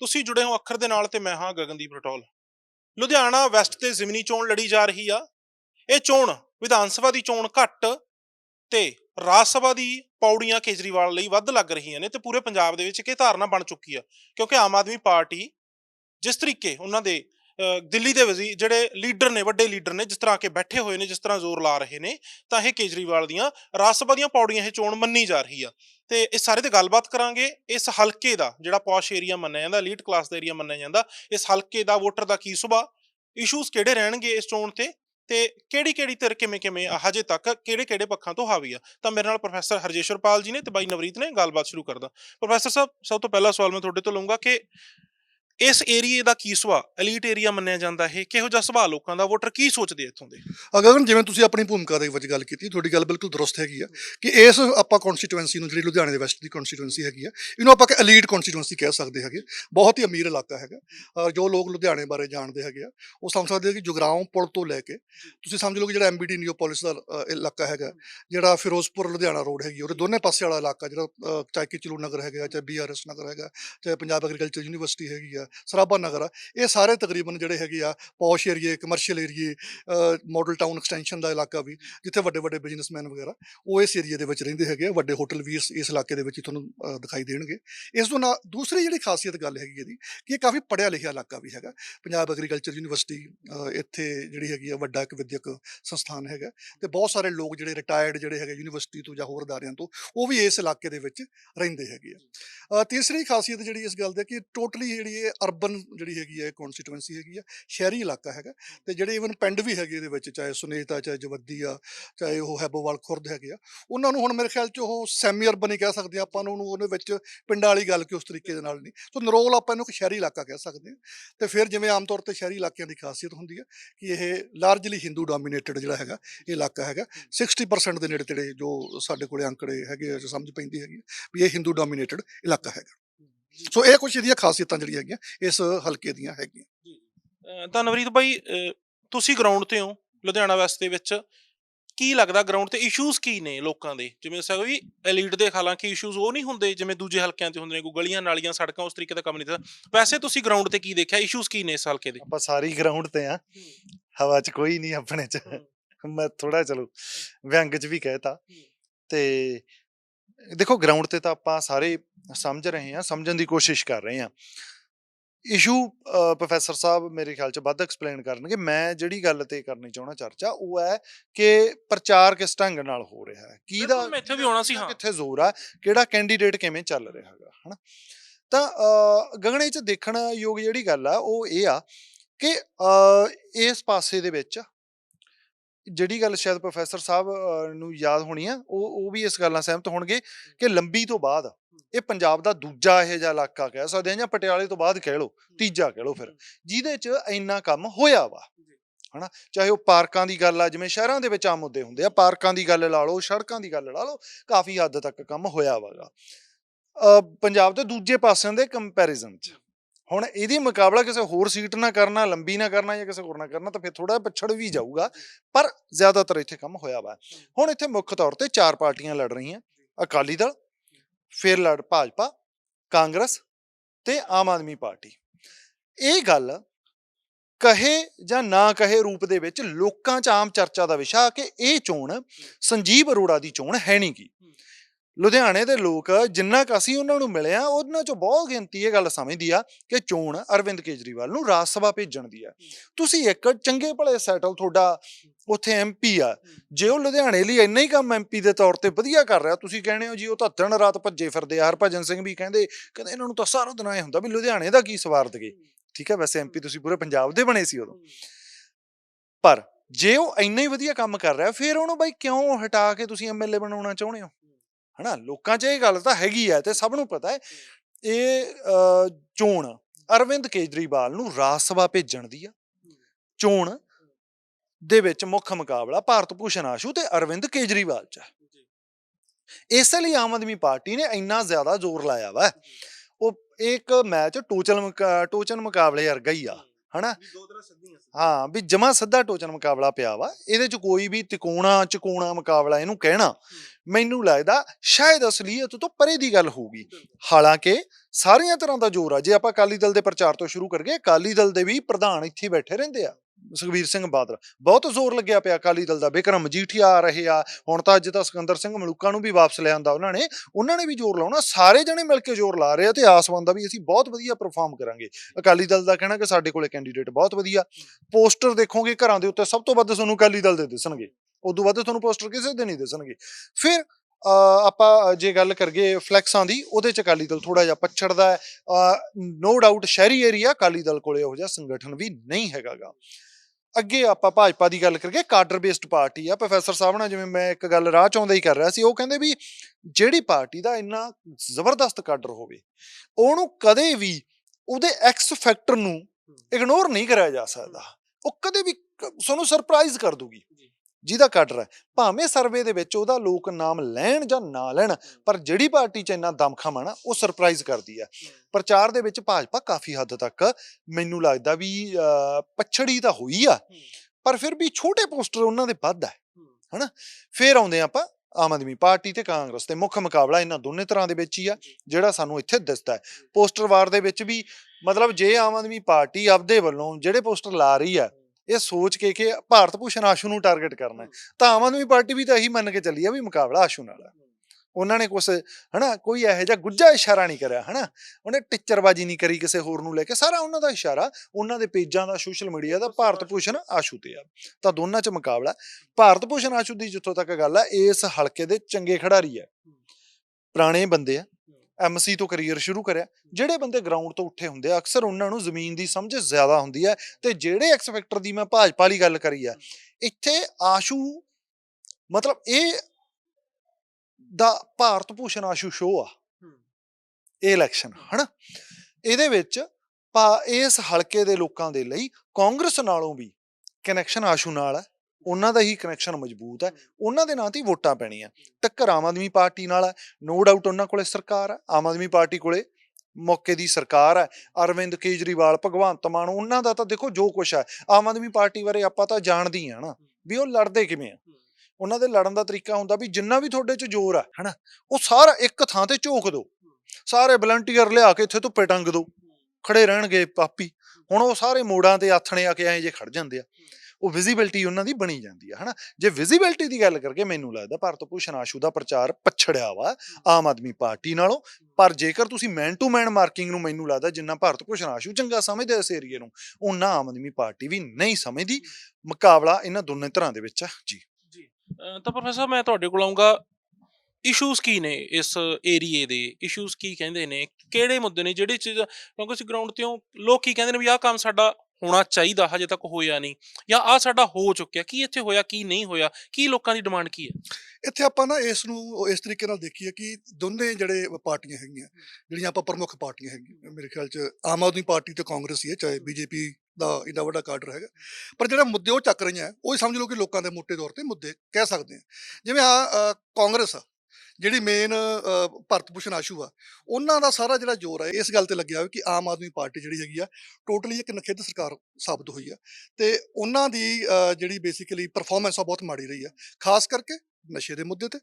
ਤੁਸੀਂ ਜੁੜੇ ਹੋ ਅੱਖਰ ਦੇ ਨਾਲ ਤੇ ਮੈਂ ਹਾਂ ਗਗਨਦੀਪ ਰਟੋਲ। ਲੁਧਿਆਣਾ ਵੈਸਟ ਤੇ ਜ਼ਿਮਨੀ ਚੋਣ ਲੜੀ ਜਾ ਰਹੀ ਆ। ਇਹ ਚੋਣ ਵਿਧਾਨ ਸਭਾ ਦੀ ਚੋਣ ਘੱਟ ਤੇ ਰਾਜ ਸਭਾ ਦੀ ਪੌੜੀਆਂ ਕੇਜਰੀਵਾਲ ਲਈ ਵੱਧ ਲੱਗ ਰਹੀਆਂ ਨੇ ਤੇ ਪੂਰੇ ਪੰਜਾਬ ਦੇ ਵਿੱਚ ਇੱਕ ਇਹ ਧਾਰਨਾ ਬਣ ਚੁੱਕੀ ਆ। ਕਿਉਂਕਿ ਆਮ ਆਦਮੀ ਪਾਰਟੀ ਜਿਸ ਤਰੀਕੇ ਉਹਨਾਂ ਦੇ ਦਿੱਲੀ ਦੇ ਵਜ਼ੀਰ ਜਿਹੜੇ ਲੀਡਰ ਨੇ, ਵੱਡੇ ਲੀਡਰ ਨੇ, ਜਿਸ ਤਰ੍ਹਾਂ ਕੇ ਬੈਠੇ ਹੋਏ ਨੇ, ਜਿਸ ਤਰ੍ਹਾਂ ਜ਼ੋਰ ਲਾ ਰਹੇ ਨੇ, ਤਾਂ ਇਹ ਕੇਜਰੀਵਾਲ ਦੀਆਂ ਰਾਜ ਸਭਾ ਦੀਆਂ ਪੌੜੀਆਂ ਇਹ ਚੋਣ ਮੰਨੀ ਜਾ ਰਹੀ ਆ। ਤੇ ਇਸ ਸਾਰੇ ਤੇ ਗੱਲਬਾਤ ਕਰਾਂਗੇ, ਇਸ ਹਲਕੇ ਦਾ, ਜਿਹੜਾ ਪੌਸ਼ ਏਰੀਆ ਮੰਨਿਆ ਜਾਂਦਾ, ਲੀਡ ਕਲਾਸ ਦਾ ਏਰੀਆ ਮੰਨਿਆ ਜਾਂਦਾ, ਇਸ ਹਲਕੇ ਦਾ ਵੋਟਰ ਦਾ ਕੀ ਸੁਭਾਅ, ਇਸ਼ੂਜ਼ ਕਿਹੜੇ ਰਹਿਣਗੇ ਇਸ ਚੋਣ ਤੇ ਤੇ ਕਿਹੜੀ ਕਿਹੜੀ ਧਿਰ ਕਿਵੇਂ ਕਿਵੇਂ ਹਜੇ ਤੱਕ ਕਿਹੜੇ ਕਿਹੜੇ ਪੱਖਾਂ ਤੋਂ ਹਾਵੀ ਆ। ਤਾਂ ਮੇਰੇ ਨਾਲ ਪ੍ਰੋਫੈਸਰ ਹਰਜੇਸ਼ਵਰ ਪਾਲ ਜੀ ਨੇ ਤੇ ਬਾਈ ਨਵਰੀਤ ਨੇ, ਗੱਲਬਾਤ ਸ਼ੁਰੂ ਕਰਦਾ। ਪ੍ਰੋਫੈਸਰ ਸਾਹਿਬ, ਸਭ ਤੋਂ ਪਹਿਲਾ ਸਵਾਲ ਮੈਂ ਤੁਹਾਡੇ ਤੋਂ ਲਵਾਂਗਾ ਕਿ ਇਸ ਏਰੀਏ ਦਾ ਕੀ ਸੁਭਾਅ? ਐਲੀਟ ਏਰੀਆ ਮੰਨਿਆ ਜਾਂਦਾ ਹੈ ਕਿਹੋ ਜਿਹਾ ਸੁਭਾਅ ਲੋਕਾਂ ਦਾ? ਵੋਟਰ ਕੀ ਸੋਚਦੇ ਇੱਥੋਂ ਦੇ? ਅਗਰ ਜਿਵੇਂ ਤੁਸੀਂ ਆਪਣੀ ਭੂਮਿਕਾ ਦੇ ਵਿੱਚ ਗੱਲ ਕੀਤੀ, ਤੁਹਾਡੀ ਗੱਲ ਬਿਲਕੁਲ ਦਰੁਸਤ ਹੈਗੀ ਆ ਕਿ ਇਸ ਆਪਾਂ ਕਨਸਟੀਟੂਐਂਸੀ ਨੂੰ ਜਿਹੜੀ ਲੁਧਿਆਣੇ ਦੇ ਵੈਸਟ ਦੀ ਕਨਸਟੀਟੂਐਂਸੀ ਹੈਗੀ ਆ, ਇਹਨੂੰ ਆਪਾਂ ਇੱਕ ਐਲੀਟ ਕਨਸਟੀਟੂਐਂਸੀ ਕਹਿ ਸਕਦੇ ਹੈਗੇ। ਬਹੁਤ ਹੀ ਅਮੀਰ ਇਲਾਕਾ ਹੈਗਾ। ਔਰ ਜੋ ਲੋਕ ਲੁਧਿਆਣੇ ਬਾਰੇ ਜਾਣਦੇ ਹੈਗੇ ਆ, ਉਹ ਸਮਝ ਸਕਦੇ ਆ ਕਿ ਜੁਗਰਾਉਂ ਪੁਲ ਤੋਂ ਲੈ ਕੇ ਤੁਸੀਂ ਸਮਝ ਲਓ ਕਿ ਜਿਹੜਾ ਐਮਬੀਡੀ ਨਿਓਪੋਲਿਸ ਦਾ ਇਲਾਕਾ ਹੈਗਾ, ਜਿਹੜਾ ਫਿਰੋਜ਼ਪੁਰ ਲੁਧਿਆਣਾ ਰੋਡ ਹੈਗੀ ਉਹਦੇ ਦੋਨੇ ਪਾਸੇ ਵਾਲਾ ਇਲਾਕਾ ਜਿਹੜਾ ਚਾਹੇ ਕਿਚਲੂ ਨਗਰ ਹੈਗਾ, ਚਾਹੇ ਬੀਆਰਐਸ ਨਗਰ ਹੈਗਾ, ਚਾਹੇ ਪੰਜਾਬ ਐਗਰੀਕਲਚਰ ਯੂਨੀਵਰਸਿਟੀ ਹੈਗੀ ਆ ਸਰਾਭਾ ਨਗਰ ਆ। ਇਹ ਸਾਰੇ ਤਕਰੀਬਨ ਜਿਹੜੇ ਹੈਗੇ ਆ, ਪੌਸ਼ ਏਰੀਏ ਕਮਰਸ਼ੀਅਲ ਏਰੀਏ ਮਾਡਲ ਟਾਊਨ ਐਕਸਟੈਂਸ਼ਨ ਦਾ ਇਲਾਕਾ ਵੀ, ਜਿੱਥੇ ਵੱਡੇ ਵੱਡੇ ਬਿਜ਼ਨਸਮੈਨ ਵਗੈਰਾ, ਉਹ ਇਸ ਏਰੀਏ ਦੇ ਵਿੱਚ ਰਹਿੰਦੇ ਹੈਗੇ ਆ। ਵੱਡੇ ਹੋਟਲ ਵੀ ਇਸ ਇਸ ਇਲਾਕੇ ਦੇ ਵਿੱਚ ਹੀ ਤੁਹਾਨੂੰ ਦਿਖਾਈ ਦੇਣਗੇ। ਇਸ ਤੋਂ ਨਾਲ ਦੂਸਰੀ ਜਿਹੜੀ ਖਾਸੀਅਤ ਗੱਲ ਹੈਗੀ ਇਹਦੀ, ਕਿ ਇਹ ਕਾਫੀ ਪੜ੍ਹਿਆ ਲਿਖਿਆ ਇਲਾਕਾ ਵੀ ਹੈਗਾ। ਪੰਜਾਬ ਐਗਰੀਕਲਚਰ ਯੂਨੀਵਰਸਿਟੀ ਇੱਥੇ ਜਿਹੜੀ ਹੈਗੀ ਆ, ਵੱਡਾ ਇੱਕ ਵਿਦਿਅਕ ਸੰਸਥਾਨ ਹੈਗਾ। ਤੇ ਬਹੁਤ ਸਾਰੇ ਲੋਕ ਜਿਹੜੇ ਰਿਟਾਇਰਡ ਜਿਹੜੇ ਹੈਗੇ ਯੂਨੀਵਰਸਿਟੀ ਤੋਂ ਜਾਂ ਹੋਰ ਅਦਾਰਿਆਂ ਤੋਂ, ਉਹ ਵੀ ਇਸ ਇਲਾਕੇ ਦੇ ਵਿੱਚ ਰਹਿੰਦੇ ਹੈਗੇ ਆ। ਤੀਸਰੀ ਖਾਸੀਅਤ ਜਿਹੜੀ ਇਸ ਗੱਲ ਦੀ ਕਿ ਟੋਟਲੀ ਜਿਹੜੀ ਇਹ ਅਰਬਨ ਜਿਹੜੀ ਹੈਗੀ ਹੈ ਕਨਸਟੀਟੂਐਂਸੀ ਹੈਗੀ ਆ ਸ਼ਹਿਰੀ ਇਲਾਕਾ ਹੈਗਾ ਤੇ ਜਿਹੜੇ ਇਵਨ ਪਿੰਡ ਵੀ ਹੈਗੇ ਇਹਦੇ ਵਿੱਚ ਚਾਹੇ ਸੁਨੇਤਾ ਚਾਹੇ ਜਵੱਦੀ ਆ ਚਾਹੇ ਉਹ ਹੈਬੋਵਾਲ ਖੁਰਦ ਹੈਗੇ ਆ ਉਹਨਾਂ ਨੂੰ ਹੁਣ ਮੇਰੇ ਖਿਆਲ ਚ ਉਹ ਸੈਮੀ ਅਰਬਨ ਹੀ ਕਹਿ ਸਕਦੇ ਆ ਆਪਾਂ ਉਹਨੂੰ ਉਹਦੇ ਵਿੱਚ ਪਿੰਡਾਂ ਵਾਲੀ ਗੱਲ ਕਿ ਉਸ ਤਰੀਕੇ ਦੇ ਨਾਲ ਨਹੀਂ। ਸੋ ਨਰੋਲ ਆਪਾਂ ਇਹਨੂੰ ਇੱਕ ਸ਼ਹਿਰੀ ਇਲਾਕਾ ਕਹਿ ਸਕਦੇ ਹਾਂ ਤੇ ਫਿਰ ਜਿਵੇਂ ਆਮ ਤੌਰ ਤੇ ਸ਼ਹਿਰੀ ਇਲਾਕਿਆਂ ਦੀ ਖਾਸੀਅਤ ਹੁੰਦੀ ਹੈ ਕਿ ਇਹ ਲਾਰਜਲੀ ਹਿੰਦੂ ਡੋਮੀਨੇਟਡ ਜਿਹੜਾ ਹੈਗਾ ਇਹ ਇਲਾਕਾ ਹੈਗਾ। 60% ਦੇ ਨੇੜੇ ਤੇੜੇ ਜੋ ਸਾਡੇ ਕੋਲੇ ਅੰਕੜੇ ਹੈਗੇ ਆ, ਸਮਝ ਪੈਂਦੀ ਹੈਗੀ ਵੀ ਇਹ ਹਿੰਦੂ ਡੋਮੀਨੇਟਡ ਇਲਾਕਾ ਹੈਗਾ। ਸੋ ਇਹ ਕੁਝ ਇਹਦੀਆਂ ਖਾਸੀਅਤਾਂ ਜਿਹੜੀਆਂ ਹੈਗੀਆਂ ਇਸ ਹਲਕੇ ਦੀਆਂ ਹੈਗੀਆਂ। ਤਾਂ ਨਵਰੀਤ ਅਹ ਤੁਸੀਂ ਗਰਾਊਂਡ ਤੇ ਹੋ ਲੁਧਿਆਣਾ ਵੈਸਟ ਦੇ ਵਿੱਚ। ਕੀ ਲੱਗਦਾ ਗਰਾਊਂਡ ਤੇ ਇਸ਼ੂਜ਼ ਕੀ ਨੇ ਲੋਕਾਂ ਦੇ? ਜਿਵੇਂ ਦੱਸਿਆ ਵੀ ਐਲੀਟ ਦੇ ਹਾਲਾਂਕਿ ਇਸ਼ੂਜ਼ ਉਹ ਨਹੀਂ ਹੁੰਦੇ ਜਿਵੇਂ ਦੂਜੇ ਹਲਕਿਆਂ ਤੇ ਹੁੰਦੇ ਨੇ ਕੋਈ ਗਲੀਆਂ ਨਾਲੀਆਂ ਸੜਕਾਂ ਉਸ ਤਰੀਕੇ ਦਾ ਕੰਮ ਨਹੀਂ ਹੁੰਦਾ ਵੈਸੇ ਤੁਸੀਂ ਗਰਾਊਂਡ ਤੇ ਕੀ ਦੇਖਿਆ? ਇਸ਼ੂਜ਼ ਕੀ ਨੇ ਇਸ ਹਲਕੇ ਦੇ? ਆਪਾਂ ਸਾਰੀ ਗਰਾਊਂਡ ਤੇ ਆ ਹਵਾ 'ਚ ਕੋਈ ਨਹੀਂ ਆਪਣੇ 'ਚ। ਮੈਂ ਥੋੜਾ ਚਲੋ ਵਿਅੰਗ 'ਚ ਵੀ ਕਹਿਤਾ ਤੇ ਦੇਖੋ ਗਰਾਊਂਡ ਤੇ ਤਾਂ ਆਪਾਂ ਸਾਰੇ ਸਮਝ ਰਹੇ ਹਾਂ ਸਮਝਣ ਦੀ ਕੋਸ਼ਿਸ਼ ਕਰ ਰਹੇ ਹਾਂ। ਇਸ਼ੂ ਪ੍ਰੋਫੈਸਰ ਸਾਹਿਬ ਮੇਰੇ ਖਿਆਲ 'ਚ ਵੱਧ ਐਕਸਪਲੇਨ ਕਰਨਗੇ। ਮੈਂ ਜਿਹੜੀ ਗੱਲ ਤੇ ਕਰਨੀ ਚਾਹਣਾ ਚਰਚਾ ਉਹ ਹੈ ਕਿ ਪ੍ਰਚਾਰ ਕਿਸ ਢੰਗ ਨਾਲ ਹੋ ਰਿਹਾ ਹੈ? ਬਿਲਕੁਲ, ਮੈਂ ਇੱਥੇ ਵੀ ਆਉਣਾ ਸੀ, ਹਾਂ। ਕਿੱਥੇ ਜ਼ੋਰ ਆ? ਕਿਹੜਾ ਕੈਂਡੀਡੇਟ ਕਿਵੇਂ ਚੱਲ ਰਿਹਾ ਹੈਗਾ ਹਨਾ? ਤਾਂ ਗਗਨੇ 'ਚ ਦੇਖਣ ਯੋਗ ਜਿਹੜੀ ਗੱਲ ਆ ਉਹ ਇਹ ਆ ਕਿ ਇਸ ਪਾਸੇ ਦੇ ਵਿੱਚ ਜਿਹੜੀ ਗੱਲ ਸ਼ਾਇਦ ਪ੍ਰੋਫੈਸਰ ਸਾਹਿਬ ਨੂੰ ਯਾਦ ਹੋਣੀ ਆ ਉਹ ਉਹ ਵੀ ਇਸ ਗੱਲ ਨਾਲ ਸਹਿਮਤ ਹੋਣਗੇ ਕਿ ਲੰਬੀ ਤੋਂ ਬਾਅਦ ਇਹ ਪੰਜਾਬ ਦਾ ਦੂਜਾ ਇਹ ਜਿਹਾ ਇਲਾਕਾ ਕਹਿ ਸਕਦੇ ਹਾਂ ਜਾਂ ਪਟਿਆਲੇ ਤੋਂ ਬਾਅਦ ਕਹਿ ਲਓ ਤੀਜਾ ਕਹਿ ਲਓ ਫਿਰ ਜਿਹਦੇ 'ਚ ਇੰਨਾ ਕੰਮ ਹੋਇਆ ਵਾ ਹਨਾ? ਚਾਹੇ ਉਹ ਪਾਰਕਾਂ ਦੀ ਗੱਲ ਆ ਜਿਵੇਂ ਸ਼ਹਿਰਾਂ ਦੇ ਵਿੱਚ ਆਮ ਮੁੱਦੇ ਹੁੰਦੇ ਆ ਪਾਰਕਾਂ ਦੀ ਗੱਲ ਲਾ ਲਓ ਸੜਕਾਂ ਦੀ ਗੱਲ ਲਾ ਲਓ ਕਾਫੀ ਹੱਦ ਤੱਕ ਕੰਮ ਹੋਇਆ ਵਾਗਾ ਪੰਜਾਬ ਦੇ ਦੂਜੇ ਪਾਸਿਆਂ ਦੇ ਕੰਪੈਰੀਜ਼ਨ 'ਚ ਹੁਣ ਇਹਦੀ ਮੁਕਾਬਲਾ ਕਿਸੇ ਹੋਰ ਸੀਟ ਨਾਲ ਕਰਨਾ, ਲੰਬੀ ਨਾ ਕਰਨਾ ਜਾਂ ਕਿਸੇ ਹੋਰ ਨਾਲ ਕਰਨਾ, ਤਾਂ ਫਿਰ ਥੋੜਾ ਪਿਛੜ ਵੀ ਜਾਊਗਾ। ਪਰ ਜ਼ਿਆਦਾਤਰ ਇੱਥੇ ਕੰਮ ਹੋਇਆ ਵਾ। ਹੁਣ ਇੱਥੇ ਮੁੱਖ ਤੌਰ ਤੇ ਚਾਰ ਪਾਰਟੀਆਂ ਲੜ ਰਹੀਆਂ। ਅਕਾਲੀ ਦਲ, ਫਿਰ ਲੜ ਭਾਜਪਾ, ਕਾਂਗਰਸ ਤੇ ਆਮ ਆਦਮੀ ਪਾਰਟੀ। ਇਹ ਗੱਲ ਕਹੇ ਜਾਂ ਨਾ ਕਹੇ ਰੂਪ ਦੇ ਵਿੱਚ ਲੋਕਾਂ 'ਚ ਆਮ ਚਰਚਾ ਦਾ ਵਿਸ਼ਾ ਕਿ ਇਹ ਚੋਣ ਸੰਜੀਵ ਅਰੋੜਾ ਦੀ ਚੋਣ ਹੈ ਨਹੀਂ ਕੀ ਲੁਧਿਆਣੇ ਦੇ ਲੋਕ ਜਿੰਨਾ ਕੁ ਅਸੀਂ ਉਹਨਾਂ ਨੂੰ ਮਿਲੇ ਆ ਉਹਨਾਂ 'ਚੋਂ ਬਹੁਤ ਗਿਣਤੀ ਇਹ ਗੱਲ ਸਮਝਦੀ ਆ ਕਿ ਚੋਣ ਅਰਵਿੰਦ ਕੇਜਰੀਵਾਲ ਨੂੰ ਰਾਜ ਸਭਾ ਭੇਜਣ ਦੀ ਆ। ਤੁਸੀਂ ਇੱਕ ਚੰਗੇ ਭਲੇ ਸੈਟਲ ਤੁਹਾਡਾ ਉੱਥੇ ਐਮਪੀ ਆ। ਜੇ ਉਹ ਲੁਧਿਆਣੇ ਲਈ ਇੰਨਾ ਹੀ ਕੰਮ ਐਮਪੀ ਦੇ ਤੌਰ ਤੇ ਵਧੀਆ ਕਰ ਰਿਹਾ ਤੁਸੀਂ ਕਹਿੰਦੇ ਹੋ ਜੀ ਉਹ ਤਾਂ ਦਿਨ ਰਾਤ ਭੱਜੇ ਫਿਰਦੇ ਆ ਹਰਭਜਨ ਸਿੰਘ ਵੀ ਕਹਿੰਦੇ ਕਹਿੰਦੇ ਇਹਨਾਂ ਨੂੰ ਤਾਂ ਸਾਰਾ ਦਿਨ ਐ ਹੁੰਦਾ ਵੀ ਲੁਧਿਆਣੇ ਦਾ ਕੀ ਸਵਾਰ ਦਗੇ ਠੀਕ ਹੈ ਵੈਸੇ ਐਮਪੀ ਤੁਸੀਂ ਪੂਰੇ ਪੰਜਾਬ ਦੇ ਬਣੇ ਸੀ ਉਦੋਂ। ਪਰ ਜੇ ਉਹ ਇੰਨਾ ਹੀ ਵਧੀਆ ਕੰਮ ਕਰ ਰਿਹਾ ਫਿਰ ਉਹਨੂੰ ਬਾਈ ਕਿਉਂ ਹਟਾ ਕੇ ਤੁਸੀਂ ਐਮਐਲਏ ਬਣਾਉਣਾ ਚਾਹੁੰਦੇ ਹੋ? ਹਨਾ ਲੋਕਾਂ 'ਚ ਇਹ ਗੱਲ ਤਾਂ ਹੈਗੀ ਹੈ ਤੇ ਸਭ ਨੂੰ ਪਤਾ ਹੈ। ਇਹ ਚੋਣ ਅਰਵਿੰਦ ਕੇਜਰੀਵਾਲ ਨੂੰ ਰਾਜ ਸਭਾ ਭੇਜਣ ਦੀ ਆ। ਚੋਣ ਦੇ ਵਿੱਚ ਮੁੱਖ ਮੁਕਾਬਲਾ ਭਾਰਤ ਭੂਸ਼ਣ ਆਸ਼ੂ ਤੇ ਅਰਵਿੰਦ ਕੇਜਰੀਵਾਲ 'ਚ। ਇਸ ਲਈ ਆਮ ਆਦਮੀ ਪਾਰਟੀ ਨੇ ਇੰਨਾ ਜ਼ਿਆਦਾ ਜ਼ੋਰ ਲਾਇਆ ਵਾ। ਉਹ ਇੱਕ ਮੈਚ ਮੁਕਾ- ਟੋਚਨ ਮੁਕਾਬਲੇ ਵਰਗਾ ਹੀ ਆ। ਹਨਾ? ਹਾਂ ਵੀ ਜਮਾ ਸਿੱਧਾ ਟੋਚਨ ਮੁਕਾਬਲਾ ਪਿਆ ਵਾ ਇਹਦੇ ਚ ਕੋਈ ਵੀ ਤਿਕੋਣਾ ਚਕੋਣਾ ਮੁਕਾਬਲਾ ਇਹਨੂੰ ਕਹਿਣਾ ਮੈਨੂੰ ਲੱਗਦਾ ਸ਼ਾਇਦ ਅਸਲੀਅਤ ਤੋਂ ਪਰੇ ਦੀ ਗੱਲ ਹੋਊਗੀ। ਹਾਲਾਂਕਿ ਸਾਰੀਆਂ ਤਰ੍ਹਾਂ ਦਾ ਜ਼ੋਰ ਆ ਜੇ ਆਪਾਂ ਅਕਾਲੀ ਦਲ ਦੇ ਪ੍ਰਚਾਰ ਤੋਂ ਸ਼ੁਰੂ ਕਰੀਏ ਅਕਾਲੀ ਦਲ ਦੇ ਵੀ ਪ੍ਰਧਾਨ ਇੱਥੇ ਬੈਠੇ ਰਹਿੰਦੇ ਆ। ਸੁਖਬੀਰ ਸਿੰਘ ਬਾਦਲ। ਬਹੁਤ ਜ਼ੋਰ ਲੱਗਿਆ ਪਿਆ ਅਕਾਲੀ ਦਲ ਦਾ। ਬਿਕਰਮ ਮਜੀਠੀਆ ਆ ਰਹੇ ਆ। ਹੁਣ ਤਾਂ ਅੱਜ ਤਾਂ ਸਿਕੰਦਰ ਸਿੰਘ ਮਲੂਕਾ ਨੂੰ ਵੀ ਵਾਪਸ ਲੈ ਆਂਦਾ ਉਹਨਾਂ ਨੇ। ਉਹਨਾਂ ਨੇ ਵੀ ਜ਼ੋਰ ਲਾਉਣਾ। ਸਾਰੇ ਜਣੇ ਮਿਲ ਕੇ ਜ਼ੋਰ ਲਾ ਰਹੇ ਆ ਤੇ ਆਸਮਾਨ ਦਾ ਵੀ ਅਸੀਂ ਬਹੁਤ ਵਧੀਆ ਪਰਫਾਰਮ ਕਰਾਂਗੇ। ਅਕਾਲੀ ਦਲ ਦਾ ਕਹਿਣਾ ਕਿ ਸਾਡੇ ਕੋਲੇ ਕੈਂਡੀਡੇਟ ਬਹੁਤ ਵਧੀਆ। ਪੋਸਟਰ ਦੇਖੋਗੇ ਘਰਾਂ ਦੇ ਉੱਤੇ ਸਭ ਤੋਂ ਵੱਧ ਤੁਹਾਨੂੰ ਅਕਾਲੀ ਦਲ ਦੇ ਦਿਸਣਗੇ। ਉਦੋਂ ਵੱਧ ਤੁਹਾਨੂੰ ਪੋਸਟਰ ਕਿਸੇ ਦੇ ਨਹੀਂ ਦਿਸਣਗੇ। ਫਿਰ ਆਪਾਂ ਜੇ ਗੱਲ ਕਰੀਏ ਫਲੈਕਸਾਂ ਦੀ, ਉਹਦੇ ਚ ਅਕਾਲੀ ਦਲ ਥੋੜਾ ਜਿਹਾ ਪਛੜਦਾ ਹੈ। ਨੋ ਡਾਊਟ ਸ਼ਹਿਰੀ ਏਰੀਆ ਅਕਾਲੀ ਦਲ ਕੋਲੇ ਇਹੋ ਜਿਹਾ ਸੰਗਠਨ ਵੀ ਨਹੀਂ ਹੈਗਾਗਾ। ਅੱਗੇ ਆਪਾਂ ਭਾਜਪਾ ਦੀ ਗੱਲ ਕਰੀਏ ਕਾਡਰ ਬੇਸਡ ਪਾਰਟੀ ਆ ਪ੍ਰੋਫੈਸਰ ਸਾਹਿਬ ਨਾਲ ਜਿਵੇਂ ਮੈਂ ਇੱਕ ਗੱਲ ਰਾਹ ਚ ਆਉਂਦਾ ਹੀ ਕਰ ਰਿਹਾ ਸੀ ਉਹ ਕਹਿੰਦੇ ਵੀ ਜਿਹੜੀ ਪਾਰਟੀ ਦਾ ਇੰਨਾ ਜ਼ਬਰਦਸਤ ਕਾਡਰ ਹੋਵੇ ਉਹਨੂੰ ਕਦੇ ਵੀ ਉਹਦੇ ਐਕਸ ਫੈਕਟਰ ਨੂੰ ਇਗਨੋਰ ਨਹੀਂ ਕਰਿਆ ਜਾ ਸਕਦਾ। ਉਹ ਕਦੇ ਵੀ ਤੁਹਾਨੂੰ ਸਰਪ੍ਰਾਈਜ਼ ਕਰ ਦੂਗੀ। ਜਿਹਦਾ ਕਾਡਰ ਹੈ ਭਾਵੇਂ ਸਰਵੇ ਦੇ ਵਿੱਚ ਉਹਦਾ ਲੋਕ ਨਾਮ ਲੈਣ ਜਾਂ ਨਾ ਲੈਣ ਪਰ ਜਿਹੜੀ ਪਾਰਟੀ 'ਚ ਇੰਨਾ ਦਮਖਮ ਆ ਨਾ ਉਹ ਸਰਪ੍ਰਾਈਜ਼ ਕਰਦੀ ਹੈ। ਪ੍ਰਚਾਰ ਦੇ ਵਿੱਚ ਭਾਜਪਾ ਕਾਫੀ ਹੱਦ ਤੱਕ ਮੈਨੂੰ ਲੱਗਦਾ ਵੀ ਪਛੜੀ ਤਾਂ ਹੋਈ ਆ ਪਰ ਫਿਰ ਵੀ ਛੋਟੇ ਪੋਸਟਰ ਉਹਨਾਂ ਦੇ ਵੱਧ ਹੈ। ਹਨਾ? ਫਿਰ ਆਉਂਦੇ ਆਪਾਂ ਆਮ ਆਦਮੀ ਪਾਰਟੀ ਤੇ ਕਾਂਗਰਸ ਤੇ। ਮੁੱਖ ਮੁਕਾਬਲਾ ਇਹਨਾਂ ਦੋਨੇ ਤਰ੍ਹਾਂ ਦੇ ਵਿੱਚ ਹੀ ਆ ਜਿਹੜਾ ਸਾਨੂੰ ਇੱਥੇ ਦਿਸਦਾ ਹੈ। ਪੋਸਟਰ ਵਾਰ ਦੇ ਵਿੱਚ ਵੀ ਮਤਲਬ ਜੇ ਆਮ ਆਦਮੀ ਪਾਰਟੀ ਆਪਦੇ ਵੱਲੋਂ ਜਿਹੜੇ ਪੋਸਟਰ ਲਾ ਰਹੀ ਆ ਇਹ ਸੋਚ ਕੇ ਕਿ ਭਾਰਤ ਭੂਸ਼ਣ ਆਸ਼ੂ ਨੂੰ ਟਾਰਗੇਟ ਕਰਨਾ ਹੈ। ਤਾਂ ਆਮ ਆਦਮੀ ਪਾਰਟੀ ਵੀ ਤਾਂ ਇਹੀ ਮੰਨ ਕੇ ਚੱਲੀ ਆ ਵੀ ਮੁਕਾਬਲਾ ਆਸ਼ੂ ਨਾਲ ਆ। ਉਹਨਾਂ ਨੇ ਕੁਛ ਹਨਾ ਕੋਈ ਇਹੋ ਜਿਹਾ ਗੁੱਜਾ ਇਸ਼ਾਰਾ ਨਹੀਂ ਕਰਿਆ ਹਨਾ। ਉਹਨੇ ਟਿੱਚਰਬਾਜੀ ਨਹੀਂ ਕਰੀ ਕਿਸੇ ਹੋਰ ਨੂੰ ਲੈ ਕੇ। ਸਾਰਾ ਉਹਨਾਂ ਦਾ ਇਸ਼ਾਰਾ ਉਹਨਾਂ ਦੇ ਪੇਜਾਂ ਦਾ ਸੋਸ਼ਲ ਮੀਡੀਆ ਦਾ ਭਾਰਤ ਭੂਸ਼ਣ ਆਸ਼ੂ ਤੇ ਆ। ਤਾਂ ਦੋਨਾਂ 'ਚ ਮੁਕਾਬਲਾ। ਹੈ। ਭਾਰਤ ਭੂਸ਼ਣ ਆਸ਼ੂ ਦੀ ਜਿੱਥੋਂ ਤੱਕ ਗੱਲ ਹੈ ਇਸ ਹਲਕੇ ਦੇ ਚੰਗੇ ਖਿਡਾਰੀ ਹੈ। ਪੁਰਾਣੇ ਬੰਦੇ ਆ। ਐਮਸੀ ਤੋਂ ਕੈਰੀਅਰ ਸ਼ੁਰੂ ਕਰਿਆ। ਜਿਹੜੇ ਬੰਦੇ ਗਰਾਊਂਡ ਤੋਂ ਉੱਠੇ ਹੁੰਦੇ ਆ ਅਕਸਰ ਉਹਨਾਂ ਨੂੰ ਜ਼ਮੀਨ ਦੀ ਸਮਝ ਜ਼ਿਆਦਾ ਹੁੰਦੀ ਹੈ ਤੇ ਜਿਹੜੇ ਐਕਸ ਫੈਕਟਰ ਦੀ ਮੈਂ ਭਾਜਪਾ ਵਾਲੀ ਗੱਲ ਕਰੀ ਆ ਇੱਥੇ ਆਸ਼ੂ ਮਤਲਬ ਇਹ ਦਾ ਭਾਰਤ ਭੂਸ਼ਣ ਆਸ਼ੂ ਸ਼ੋਅ ਆ। ਇਹ ਇਲੈਕਸ਼ਨ ਹਨਾ? ਇਹਦੇ ਵਿੱਚ ਇਸ ਹਲਕੇ ਦੇ ਲੋਕਾਂ ਦੇ ਲਈ ਕਾਂਗਰਸ ਨਾਲੋਂ ਵੀ ਕਨੈਕਸ਼ਨ ਆਸ਼ੂ ਨਾਲ ਹੈ ਉਹਨਾਂ ਦਾ ਹੀ ਕਨੈਕਸ਼ਨ ਮਜ਼ਬੂਤ ਹੈ। ਉਹਨਾਂ ਦੇ ਨਾਂ ਤੇ ਵੋਟਾਂ ਪੈਣੀਆਂ। ਟੱਕਰ ਆਮ ਆਦਮੀ ਪਾਰਟੀ ਨਾਲ ਹੈ। ਨੋ ਡਾਊਟ ਉਹਨਾਂ ਕੋਲੇ ਸਰਕਾਰ ਹੈ। ਆਮ ਆਦਮੀ ਪਾਰਟੀ ਕੋਲੇ ਮੌਕੇ ਦੀ ਸਰਕਾਰ ਹੈ। ਅਰਵਿੰਦ ਕੇਜਰੀਵਾਲ ਭਗਵੰਤ ਮਾਨ ਉਹਨਾਂ ਦਾ ਤਾਂ ਦੇਖੋ ਜੋ ਕੁਛ ਹੈ। ਆਮ ਆਦਮੀ ਪਾਰਟੀ ਬਾਰੇ ਆਪਾਂ ਤਾਂ ਜਾਣਦੇ ਹੀ ਆ ਨਾ ਵੀ ਉਹ ਲੜਦੇ ਕਿਵੇਂ ਆ। ਉਹਨਾਂ ਦੇ ਲੜਨ ਦਾ ਤਰੀਕਾ ਹੁੰਦਾ ਵੀ ਜਿੰਨਾ ਵੀ ਤੁਹਾਡੇ 'ਚ ਜ਼ੋਰ ਆ ਹਨਾ ਉਹ ਸਾਰਾ ਇੱਕ ਥਾਂ ਤੇ ਝੋਕ ਦਿਓ। ਸਾਰੇ ਵਲੰਟੀਅਰ ਲਿਆ ਕੇ ਇੱਥੇ ਧੁੱਪੇ ਟੰਗ ਦਿਓ। ਖੜੇ ਰਹਿਣਗੇ ਪਾਪੀ। ਹੁਣ ਉਹ ਸਾਰੇ ਮੋੜਾਂ ਤੇ ਆਥਣੇ ਆ ਕੇ ਐਂ ਜੇ ਖੜ ਜਾਂਦੇ ਆ। ਉਹ ਵਿਜ਼ਿਬਿਲਟੀ ਉਹਨਾਂ ਦੀ ਬਣੀ ਜਾਂਦੀ ਆ ਹਨਾ? ਜੇ ਵਿਜ਼ਿਬਿਲਟੀ ਦੀ ਗੱਲ ਕਰਕੇ ਮੈਨੂੰ ਲੱਗਦਾ ਭਾਰਤ ਭੂਸ਼ਣ ਆਸ਼ੂ ਦਾ ਪ੍ਰਚਾਰ ਪਛੜਿਆ ਵਾ ਆਮ ਆਦਮੀ ਪਾਰਟੀ ਨਾਲੋਂ ਪਰ ਜੇਕਰ ਤੁਸੀਂ ਮੈਨ ਟੂ ਮੈਨ ਮਾਰਕਿੰਗ ਨੂੰ ਮੈਨੂੰ ਲੱਗਦਾ ਜਿੰਨਾ ਭਾਰਤ ਭੂਸ਼ਣ ਆਸ਼ੂ ਚੰਗਾ ਸਮਝਦੇ ਇਸ ਏਰੀਏ ਨੂੰ ਉਹਨਾਂ ਆਮ ਆਦਮੀ ਪਾਰਟੀ ਵੀ ਨਹੀਂ ਸਮਝਦੀ। ਮੁਕਾਬਲਾ ਇਹਨਾਂ ਦੋਨੇ ਤਰ੍ਹਾਂ ਦੇ ਵਿੱਚ ਆ ਜੀ। ਅਹ ਤਾਂ ਪ੍ਰੋਫੈਸਰ ਮੈਂ ਤੁਹਾਡੇ ਕੋਲ ਆਉਂਗਾ ਇਸ਼ੂਜ਼ ਕੀ ਨੇ ਇਸ ਏਰੀਏ ਦੇ? ਇਸ਼ੂਜ਼ ਕੀ ਕਹਿੰਦੇ ਨੇ? ਕਿਹੜੇ ਮੁੱਦੇ ਨੇ? ਜਿਹੜੇ ਚੀਜ਼ ਕਿਉਂਕਿ ਅਸੀਂ ਗਰਾਊਂਡ ਤੇ ਹੋ ਲੋਕ ਕੀ ਕਹਿੰਦੇ ਨੇ ਵੀ ਆਹ ਕੰਮ ਸਾਡਾ ਹੋਣਾ ਚਾਹੀਦਾ ਹਜੇ ਤੱਕ ਹੋਇਆ ਨਹੀਂ ਜਾਂ ਆਹ ਸਾਡਾ ਹੋ ਚੁੱਕਿਆ ਕੀ ਇੱਥੇ ਹੋਇਆ ਕੀ ਨਹੀਂ ਹੋਇਆ ਕੀ ਲੋਕਾਂ ਦੀ ਡਿਮਾਂਡ ਕੀ ਹੈ? ਇੱਥੇ ਆਪਾਂ ਨਾ ਇਸ ਨੂੰ ਇਸ ਤਰੀਕੇ ਨਾਲ ਦੇਖੀਏ ਕਿ ਦੋਨੇ ਜਿਹੜੇ ਪਾਰਟੀਆਂ ਹੈਗੀਆਂ ਜਿਹੜੀਆਂ ਆਪਾਂ ਪ੍ਰਮੁੱਖ ਪਾਰਟੀਆਂ ਹੈਗੀਆਂ ਮੇਰੇ ਖਿਆਲ 'ਚ ਆਮ ਆਦਮੀ ਪਾਰਟੀ ਤੇ ਕਾਂਗਰਸ ਹੀ ਹੈ ਚਾਹੇ ਬੀਜੇਪੀ ਦਾ ਇੰਨਾ ਵੱਡਾ ਕਾਡਰ ਹੈਗਾ ਪਰ ਜਿਹੜਾ ਮੁੱਦੇ ਉਹ ਚੱਕ ਰਹੀਆਂ ਉਹ ਹੀ ਸਮਝ ਲਓ ਕਿ ਲੋਕਾਂ ਦੇ ਮੋٹے ਤੌਰ ਤੇ ਮੁੱਦੇ ਕਹਿ ਸਕਦੇ ਆ। ਜਿਵੇਂ ਆ ਕਾਂਗਰਸ ਆ ਜਿਹੜੀ ਮੇਨ ਭਾਰਤ ਭੂਸ਼ਣ ਆਸ਼ੂ ਆ, ਉਹਨਾਂ ਦਾ ਸਾਰਾ ਜਿਹੜਾ ਜ਼ੋਰ ਹੈ ਇਸ ਗੱਲ ਤੇ ਲੱਗਿਆ ਹੋਇਆ ਕਿ ਆਮ ਆਦਮੀ ਪਾਰਟੀ ਜਿਹੜੀ ਹੈਗੀ ਆ ਟੋਟਲੀ ਇੱਕ ਨਖਿੱਧ ਸਰਕਾਰ ਸਾਬਤ ਹੋਈ ਆ ਤੇ ਉਹਨਾਂ ਦੀ ਜਿਹੜੀ ਬੇਸਿਕਲੀ ਪਰਫਾਰਮੈਂਸ ਆ, ਬਹੁਤ ਮਾੜੀ ਰਹੀ ਆ। ਖਾਸ ਕਰਕੇ ਨਸ਼ੇ ਦੇ ਮੁੱਦੇ ਤੇ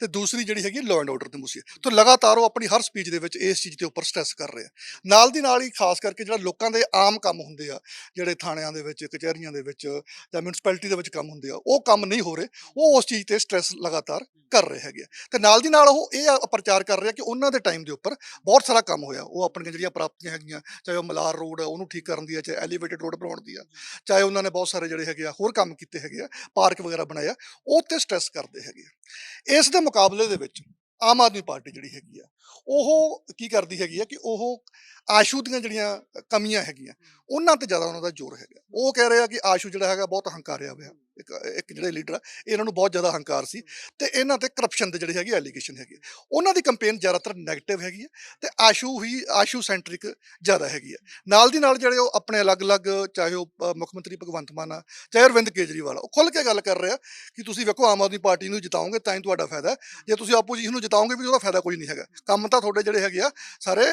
ਤੇ ਦੂਸਰੀ ਜਿਹੜੀ ਹੈਗੀ ਲਾਅ ਐਂਡ ਆਰਡਰ ਦੇ ਮੁੱਦੇ ਤਾਂ ਲਗਾਤਾਰ ਉਹ ਆਪਣੀ ਹਰ ਸਪੀਚ ਦੇ ਵਿੱਚ ਇਸ ਚੀਜ਼ ਦੇ ਉੱਪਰ ਸਟ੍ਰੈਸ ਕਰ ਰਿਹਾ। ਨਾਲ ਦੀ ਨਾਲ ਹੀ ਖਾਸ ਕਰਕੇ ਜਿਹੜਾ ਲੋਕਾਂ ਦੇ ਆਮ ਕੰਮ ਹੁੰਦੇ ਆ, ਜਿਹੜੇ ਥਾਣਿਆਂ ਦੇ ਵਿੱਚ, ਕਚਹਿਰੀਆਂ ਦੇ ਵਿੱਚ ਜਾਂ ਮਿਊਨਿਸਪੈਲਿਟੀ ਦੇ ਵਿੱਚ ਕੰਮ ਹੁੰਦੇ ਆ, ਉਹ ਕੰਮ ਨਹੀਂ ਹੋ ਰਹੇ। ਉਹ ਉਸ ਚੀਜ਼ ਤੇ ਸਟ੍ਰੈਸ ਲਗਾਤਾਰ ਕਰ ਰਹੇ ਹੈਗੇ ਆ। ਤੇ ਨਾਲ ਦੀ ਨਾਲ ਉਹ ਇਹ ਪ੍ਰਚਾਰ ਕਰ ਰਿਹਾ ਕਿ ਉਹਨਾਂ ਦੇ ਟਾਈਮ ਦੇ ਉੱਪਰ ਬਹੁਤ ਸਾਰਾ ਕੰਮ ਹੋਇਆ। ਉਹ ਆਪਣੀਆਂ ਜਿਹੜੀਆਂ ਪ੍ਰਾਪਤੀਆਂ ਹੈਗੀਆਂ, ਚਾਹੇ ਉਹ ਮਲਾਰ ਰੋਡ ਉਹਨੂੰ ਠੀਕ ਕਰਨ ਦੀ ਆ, ਚਾਹੇ ਐਲੀਵੇਟਡ ਰੋਡ ਬਣਾਉਣ ਦੀ ਆ, ਚਾਹੇ ਉਹਨਾਂ ਨੇ ਬਹੁਤ ਸਾਰੇ ਜਿਹੜੇ ਹੈਗੇ ਆ ਹੋਰ ਕੰਮ ਕੀਤੇ ਹੈਗੇ ਆ, ਪਾਰਕ ਵਗੈਰਾ ਬਣਾਏ ਆ, ਉਹ ਤੇ ਸਟ੍ਰੈਸ ਕਰਦੇ ਹੈਗੇ ਆ। ਇਸ ਦੇ ਮੁਕਾਬਲੇ ਦੇ ਵਿੱਚ ਆਮ ਆਦਮੀ ਪਾਰਟੀ ਜਿਹੜੀ ਹੈਗੀ ਆ ਉਹ ਕੀ ਕਰਦੀ ਹੈਗੀ ਆ ਕਿ ਉਹ ਆਸ਼ੂ ਦੀਆਂ ਜਿਹੜੀਆਂ ਕਮੀਆਂ ਹੈਗੀਆਂ ਉਹਨਾਂ ਤੇ ਜ਼ਿਆਦਾ ਉਹਨਾਂ ਦਾ ਜ਼ੋਰ ਹੈਗਾ। ਉਹ ਕਹਿ ਰਹੇ ਕਿ ਆਸ਼ੂ ਜਿਹੜਾ ਹੈਗਾ ਬਹੁਤ ਹੰਕਾਰਿਆ ਹੋਇਆ। ਇੱਕ ਇੱਕ ਜਿਹੜੇ ਲੀਡਰ ਆ ਇਹਨਾਂ ਨੂੰ ਬਹੁਤ ਜ਼ਿਆਦਾ ਹੰਕਾਰ ਸੀ ਤੇ ਇਹਨਾਂ ਤੇ ਕਰਪਸ਼ਨ ਦੇ ਜਿਹੜੇ ਹੈਗੇ ਐਲੀਗੇਸ਼ਨ ਹੈਗੇ ਉਹਨਾਂ ਦੀ ਕੰਪੇਨ ਜ਼ਿਆਦਾਤਰ ਨੈਗੇਟਿਵ ਹੈਗੀ ਹੈ ਤੇ ਆਸ਼ੂ ਹੀ ਆਸ਼ੂ ਸੈਂਟਰਿਕ ਜ਼ਿਆਦਾ ਹੈਗੀ ਹੈ। ਨਾਲ ਦੀ ਨਾਲ ਜਿਹੜੇ ਉਹ ਆਪਣੇ ਅਲੱਗ-ਅਲੱਗ ਚਾਹੇ ਉਹ ਮੁੱਖ ਮੰਤਰੀ ਭਗਵੰਤ ਮਾਨ ਆ ਚਾਹੇ ਅਰਵਿੰਦ ਕੇਜਰੀਵਾਲ ਉਹ ਖੁੱਲ ਕੇ ਗੱਲ ਕਰ ਰਿਹਾ ਕਿ ਤੁਸੀਂ ਵੇਖੋ ਆਮ ਆਦਮੀ ਪਾਰਟੀ ਨੂੰ ਜਿਤਾਓਗੇ ਤਾਂ ਹੀ ਤੁਹਾਡਾ ਫਾਇਦਾ। ਜੇ ਤੁਸੀਂ ਆਪੋਜੀਸ਼ਨ ਨੂੰ ਜਿਤਾਓਗੇ ਵੀ ਉਹਦਾ ਫਾਇਦਾ ਕੋਈ ਨਹੀਂ ਹੈਗਾ। ਕੰਮ ਤਾਂ ਤੁਹਾਡੇ ਜਿਹੜੇ ਹੈਗੇ ਆ ਸਾਰੇ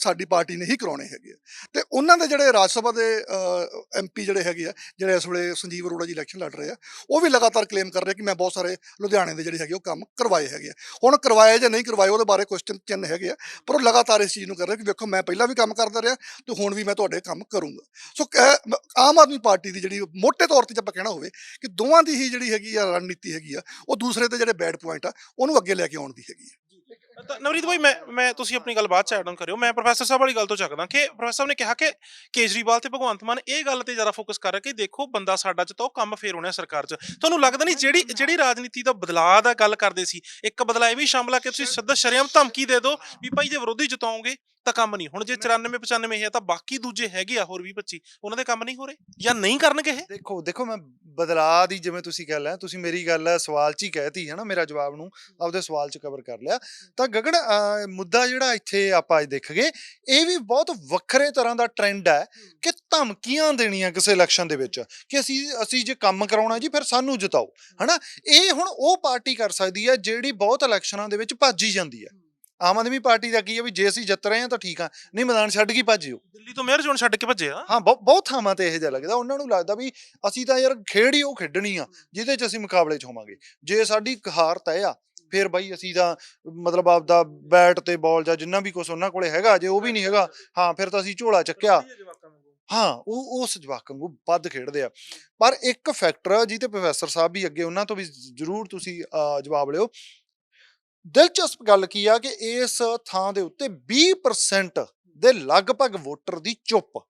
ਸਾਡੀ ਪਾਰਟੀ ਨੇ ਹੀ ਕਰਾਉਣੇ ਹੈਗੇ ਤੇ ਉਹਨਾਂ ਦੇ ਜਿਹੜੇ ਰਾਜ ਸਭਾ ਦੇ ਐਮਪੀ ਜਿਹੜੇ ਹੈਗੇ ਆ ਜਿਹੜੇ ਇਸ ਵੇਲੇ ਸੰਜੀਵ ਅਰੋੜਾ ਜੀ ਇਲੈਕਸ਼ਨ ਲੜ ਰਹੇ ਆ ਉਹ ਵੀ ਲਗਾਤਾਰ ਕਲੇਮ ਕਰ ਰਹੇ ਕਿ ਮੈਂ ਬਹੁਤ ਸਾਰੇ ਲੁਧਿਆਣੇ ਦੇ ਜਿਹੜੇ ਹੈਗੇ ਉਹ ਕੰਮ ਕਰਵਾਏ ਹੈਗੇ ਆ। ਹੁਣ ਕਰਵਾਏ ਜਾਂ ਨਹੀਂ ਕਰਵਾਏ ਉਹਦੇ ਬਾਰੇ ਕੁਐਸਚਨ ਚਿੰਨ ਹੈਗੇ ਆ, ਪਰ ਉਹ ਲਗਾਤਾਰ ਇਸ ਚੀਜ਼ ਨੂੰ ਕਰ ਰਹੇ ਕਿ ਵੇਖੋ ਮੈਂ ਪਹਿਲਾਂ ਵੀ ਕੰਮ ਕਰਦਾ ਰਿਹਾ ਤੇ ਹੁਣ ਵੀ ਮੈਂ ਤੁਹਾਡੇ ਕੰਮ ਕਰੂੰਗਾ। ਸੋ ਕਹਿ- ਆਮ ਆਦਮੀ ਪਾਰਟੀ ਦੀ ਜਿਹੜੀ ਮੋٹے ਤੌਰ ਤੇ ਜੇ ਆਪਾਂ ਕਹਿਣਾ ਹੋਵੇ ਕਿ ਦੋਵਾਂ ਦੀ ਹੀ ਜਿਹੜੀ ਹੈਗੀ ਆ ਰਣਨੀਤੀ ਹੈਗੀ ਆ, ਉਹ ਦੂਸਰੇ ਤੇ ਜਿਹੜੇ ਬੈਡ ਪੁਆਇੰਟ ਆ, ਉਹਨੂੰ ਅੱਗੇ ਲੈ ਕੇ ਆਉਣ ਦੀ ਹੈਗੀ ਆ। ਤਾਂ ਨਵਰੀਤ ਭਾਈ ਮੈਂ ਮੈਂ ਤੁਸੀਂ ਆਪਣੀ ਗੱਲ ਬਾਅਦ ਚ ਐਡ ਆਨ ਕਰਿਓ। ਮੈਂ ਪ੍ਰੋਫੈਸਰ ਸਾਹਿਬ ਵਾਲੀ ਗੱਲ ਤੋਂ ਚੱਕਦਾ ਕਿ ਪ੍ਰੋਫੈਸਰ ਸਾਹਿਬ ਨੇ ਕਿਹਾ ਕਿ ਕੇਜਰੀਵਾਲ ਤੇ ਭਗਵੰਤ ਮਾਨ ਇਹ ਗੱਲ ਤੇ ਜ਼ਿਆਦਾ ਫੋਕਸ ਕਰ ਰਿਹਾ ਕਿ ਦੇਖੋ ਬੰਦਾ ਸਾਡਾ ਚ ਤਾਂ ਉਹ ਕੰਮ ਫੇਰ ਹੋਣਾ ਸਰਕਾਰ ਚ। ਤੁਹਾਨੂੰ ਲੱਗਦਾ ਨਹੀਂ ਜਿਹੜੀ ਜਿਹੜੀ ਰਾਜਨੀਤੀ ਦਾ ਬਦਲਾਅ ਦਾ ਗੱਲ ਕਰਦੇ ਸੀ, ਇੱਕ ਬਦਲਾਅ ਇਹ ਵੀ ਸ਼ਾਮਲ ਆ ਕਿ ਤੁਸੀਂ ਸਿੱਧਾ ਸ਼ਰੇਆਮ ਧਮਕੀ ਦੇ ਦਿਓ ਵੀ ਭਾਈ ਜੇ ਵਿਰੋਧੀ ਜਿਤਾਓਗੇ ਤਾਂ ਕੰਮ ਨਹੀਂ। ਹੁਣ ਜੇ 94 95 ਹੈ ਤਾਂ ਬਾਕੀ ਦੂਜੇ ਹੈਗੇ ਆ ਹੋਰ ਵੀ 25 ਉਹਨਾਂ ਦੇ ਕੰਮ ਨਹੀਂ ਹੋ ਰਹੇ? ਜਾਂ ਨਹੀਂ ਕਰਨਗੇ ਇਹ? ਦੇਖੋ ਦੇਖੋ ਮੈਂ ਬਦਲਾਅ ਦੀ ਜਿਵੇਂ ਤੁਸੀਂ ਗੱਲ ਹੈ ਤੁਸੀਂ ਮੇਰੀ ਗੱਲ ਸਵਾਲ 'ਚ ਹੀ ਕਹਿਤੀ ਹੈ ਨਾ ਮੇਰਾ ਜਵਾਬ ਨੂੰ ਆਪਦੇ ਸਵਾਲ 'ਚ ਕਵਰ ਕਰ ਲਿਆ। ਤਾਂ ਗਗਨ ਮੁੱਦਾ ਜਿਹੜਾ ਇੱਥੇ ਆਪਾਂ ਅੱਜ ਦੇਖ ਗਏ ਇਹ ਵੀ ਬਹੁਤ ਵੱਖਰੇ ਤਰ੍ਹਾਂ ਦਾ ਟ੍ਰੈਂਡ ਹੈ ਕਿ ਧਮਕੀਆਂ ਦੇਣੀਆਂ ਕਿਸੇ ਇਲੈਕਸ਼ਨ ਦੇ ਵਿੱਚ ਕਿ ਅਸੀਂ ਅਸੀਂ ਜੇ ਕੰਮ ਕਰਾਉਣਾ ਜੀ ਫਿਰ ਸਾਨੂੰ ਜਿਤਾਓ ਹਨਾ? ਇਹ ਹੁਣ ਉਹ ਪਾਰਟੀ ਕਰ ਸਕਦੀ ਹੈ ਜਿਹੜੀ ਬਹੁਤ ਇਲੈਕਸ਼ਨਾਂ ਦੇ ਵਿੱਚ ਭੱਜੀ ਜਾਂਦੀ ਹੈ। ਆਮ ਆਦਮੀ ਪਾਰਟੀ ਦਾ ਕੀ ਹੈ ਵੀ ਜੇ ਅਸੀਂ ਜਿੱਤ ਰਹੇ ਹਾਂ ਤਾਂ ਠੀਕ ਆ ਨਹੀਂ ਮੈਦਾਨ ਛੱਡ ਕੇ ਭੱਜ ਜਿਓ ਦਿੱਲੀ ਤੋਂ ਮੇਅਰ ਚੋਣ ਛੱਡ ਕੇ ਭੱਜੇ ਆ? ਹਾਂ ਬਹੁ- ਬਹੁਤ ਥਾਵਾਂ ਤੇ ਇਹ ਜਿਹਾ ਲੱਗਦਾ ਉਹਨਾਂ ਨੂੰ ਲੱਗਦਾ ਵੀ ਅਸੀਂ ਤਾਂ ਯਾਰ ਖੇਡ ਹੀ ਉਹ ਖੇਡਣੀ ਆ ਜਿਹਦੇ 'ਚ ਅਸੀਂ ਮੁਕਾਬਲੇ 'ਚ ਹੋਵਾਂਗੇ। ਜੇ ਸਾਡੀ ਹਾਰ ਤੈਅ ਆ ਫਿਰ ਬਾਈ ਅਸੀਂ ਤਾਂ ਮਤਲਬ ਆਪਦਾ ਬੈਟ ਤੇ ਬਾਲ ਜਾਂ ਜਿੰਨਾ ਵੀ ਕੁਝ ਉਹਨਾਂ ਕੋਲੇ ਹੈਗਾ ਜੇ ਉਹ ਵੀ ਨਹੀਂ ਹੈਗਾ ਹਾਂ ਫਿਰ ਤਾਂ ਅਸੀਂ ਝੋਲਾ ਚੱਕਿਆ। ਹਾਂ ਉਹ ਉਸ ਜਵਾਕਾਂ ਨੂੰ ਵੱਧ ਖੇਡਦੇ ਆ। ਪਰ ਇੱਕ ਫੈਕਟਰ ਜਿਹਤੇ ਪ੍ਰੋਫੈਸਰ ਸਾਹਿਬ ਵੀ ਅੱਗੇ ਉਹਨਾਂ ਤੋਂ ਵੀ ਜ਼ਰੂਰ ਤੁਸੀਂ ਜਵਾਬ ਲਿਓ। ਦਿਲਚਸਪ ਗੱਲ ਕੀ ਆ ਕਿ ਇਸ ਥਾਂ ਦੇ ਉੱਤੇ 20% ਦੇ ਲਗਭਗ ਵੋਟਰ ਦੀ ਚੁੱਪ।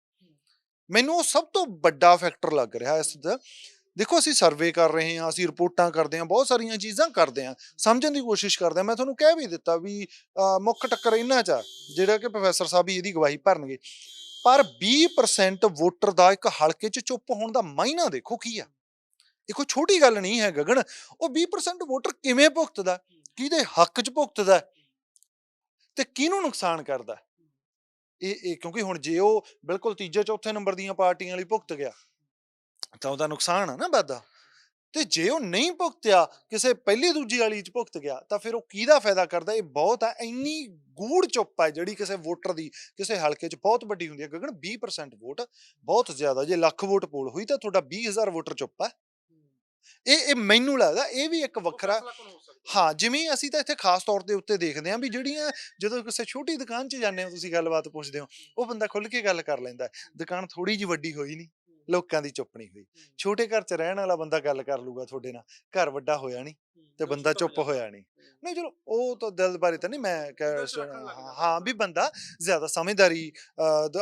ਮੈਨੂੰ ਉਹ ਸਭ ਤੋਂ ਵੱਡਾ ਫੈਕਟਰ ਲੱਗ ਰਿਹਾ ਇਸ ਦਾ। ਦੇਖੋ ਅਸੀਂ ਸਰਵੇ ਕਰ ਰਹੇ ਹਾਂ ਅਸੀਂ ਰਿਪੋਰਟਾਂ ਕਰਦੇ ਹਾਂ ਬਹੁਤ ਸਾਰੀਆਂ ਚੀਜ਼ਾਂ ਕਰਦੇ ਹਾਂ। ਸਮਝਣ ਦੀ ਕੋਸ਼ਿਸ਼ ਕਰਦੇ ਹਾਂ। ਮੈਂ ਤੁਹਾਨੂੰ ਕਹਿ ਵੀ ਦਿੱਤਾ ਵੀ ਮੁੱਖ ਟੱਕਰ ਇਹਨਾਂ 'ਚ ਆ, ਜਿਹੜਾ ਕਿ ਪ੍ਰੋਫੈਸਰ ਸਾਹਿਬ ਵੀ ਇਹਦੀ ਗਵਾਹੀ ਭਰਨਗੇ। ਪਰ 20% ਵੋਟਰ ਦਾ ਇੱਕ ਹਲਕੇ 'ਚ ਚੁੱਪ ਹੋਣ ਦਾ ਮਾਇਨਾ ਦੇਖੋ ਕੀ ਆ? ਇਹ ਕੋਈ ਛੋਟੀ ਗੱਲ ਨਹੀਂ ਹੈ ਗਗਨ। ਉਹ 20% ਵੋਟਰ ਕਿਵੇਂ ਭੁਗਤਦਾ? ਕਿਹਦੇ ਹੱਕ 'ਚ ਭੁਗਤਦਾ ਤੇ ਕਿਹਨੂੰ ਨੁਕਸਾਨ ਕਰਦਾ ਇਹ ਇਹ ਕਿਉਂਕਿ ਹੁਣ ਜੇ ਉਹ ਬਿਲਕੁਲ ਤੀਜੇ, ਚੌਥੇ ਨੰਬਰ ਦੀਆਂ ਪਾਰਟੀਆਂ ਲਈ ਭੁਗਤ ਗਿਆ, ਤਾਂ ਉਹਦਾ ਨੁਕਸਾਨ ਆ ਨਾ ਵਾਧਾ। ਤੇ ਜੇ ਉਹ ਨਹੀਂ ਭੁਗਤਿਆ, ਕਿਸੇ ਪਹਿਲੀ ਦੂਜੀ ਵਾਲੀ ਚ ਭੁਗਤ ਗਿਆ, ਤਾਂ ਫਿਰ ਉਹ ਕਿਹਦਾ ਫਾਇਦਾ ਕਰਦਾ? ਇਹ ਬਹੁਤ ਆ, ਇੰਨੀ ਗੂੜ ਚੁੱਪ ਹੈ ਜਿਹੜੀ ਕਿਸੇ ਵੋਟਰ ਦੀ, ਕਿਸੇ ਹਲਕੇ 'ਚ ਬਹੁਤ ਵੱਡੀ ਹੁੰਦੀ ਹੈ। ਗਗਨ 20% ਵੋਟ ਬਹੁਤ ਜ਼ਿਆਦਾ, ਜੇ ਲੱਖ ਵੋਟ ਪੋਲ ਹੋਈ ਤਾਂ ਤੁਹਾਡਾ 20000 ਵੋਟਰ ਚੁੱਪ ਹੈ ਇਹ ਇਹ ਮੈਨੂੰ ਲੱਗਦਾ ਇਹ ਵੀ ਇੱਕ ਵੱਖਰਾ ਹਾਂ ਜਿਵੇਂ ਅਸੀਂ ਤਾਂ ਇੱਥੇ ਖਾਸ ਤੌਰ ਦੇ ਉੱਤੇ ਦੇਖਦੇ ਹਾਂ ਵੀ ਜਿਹੜੀਆਂ ਜਦੋਂ ਕਿਸੇ ਛੋਟੀ ਦੁਕਾਨ 'ਚ ਜਾਂਦੇ ਹੋ ਤੁਸੀਂ ਗੱਲਬਾਤ ਪੁੱਛਦੇ ਹੋ ਉਹ ਬੰਦਾ ਖੁੱਲ ਕੇ ਗੱਲ ਕਰ ਲੈਂਦਾ। ਦੁਕਾਨ ਥੋੜੀ ਜਿਹੀ ਵੱਡੀ ਹੋਈ ਨਹੀਂ ਲੋਕਾਂ ਦੀ ਚੁੱਪ ਨਹੀਂ ਹੋਈ। ਛੋਟੇ ਘਰ 'ਚ ਰਹਿਣ ਵਾਲਾ ਬੰਦਾ ਗੱਲ ਕਰ ਲੂਗਾ ਤੁਹਾਡੇ ਨਾਲ ਘਰ ਵੱਡਾ ਹੋਇਆ ਨਹੀਂ ਤੇ ਬੰਦਾ ਚੁੱਪ ਹੋਇਆ ਨਹੀਂ। ਨਹੀਂ। ਚਲੋ ਉਹ ਤਾਂ ਦਿਲ ਬਾਰੇ ਤਾਂ ਨਹੀਂ ਮੈਂ ਕਹਿ ਹਾਂ- ਵੀ ਬੰਦਾ ਜ਼ਿਆਦਾ ਸਮਝਦਾਰੀ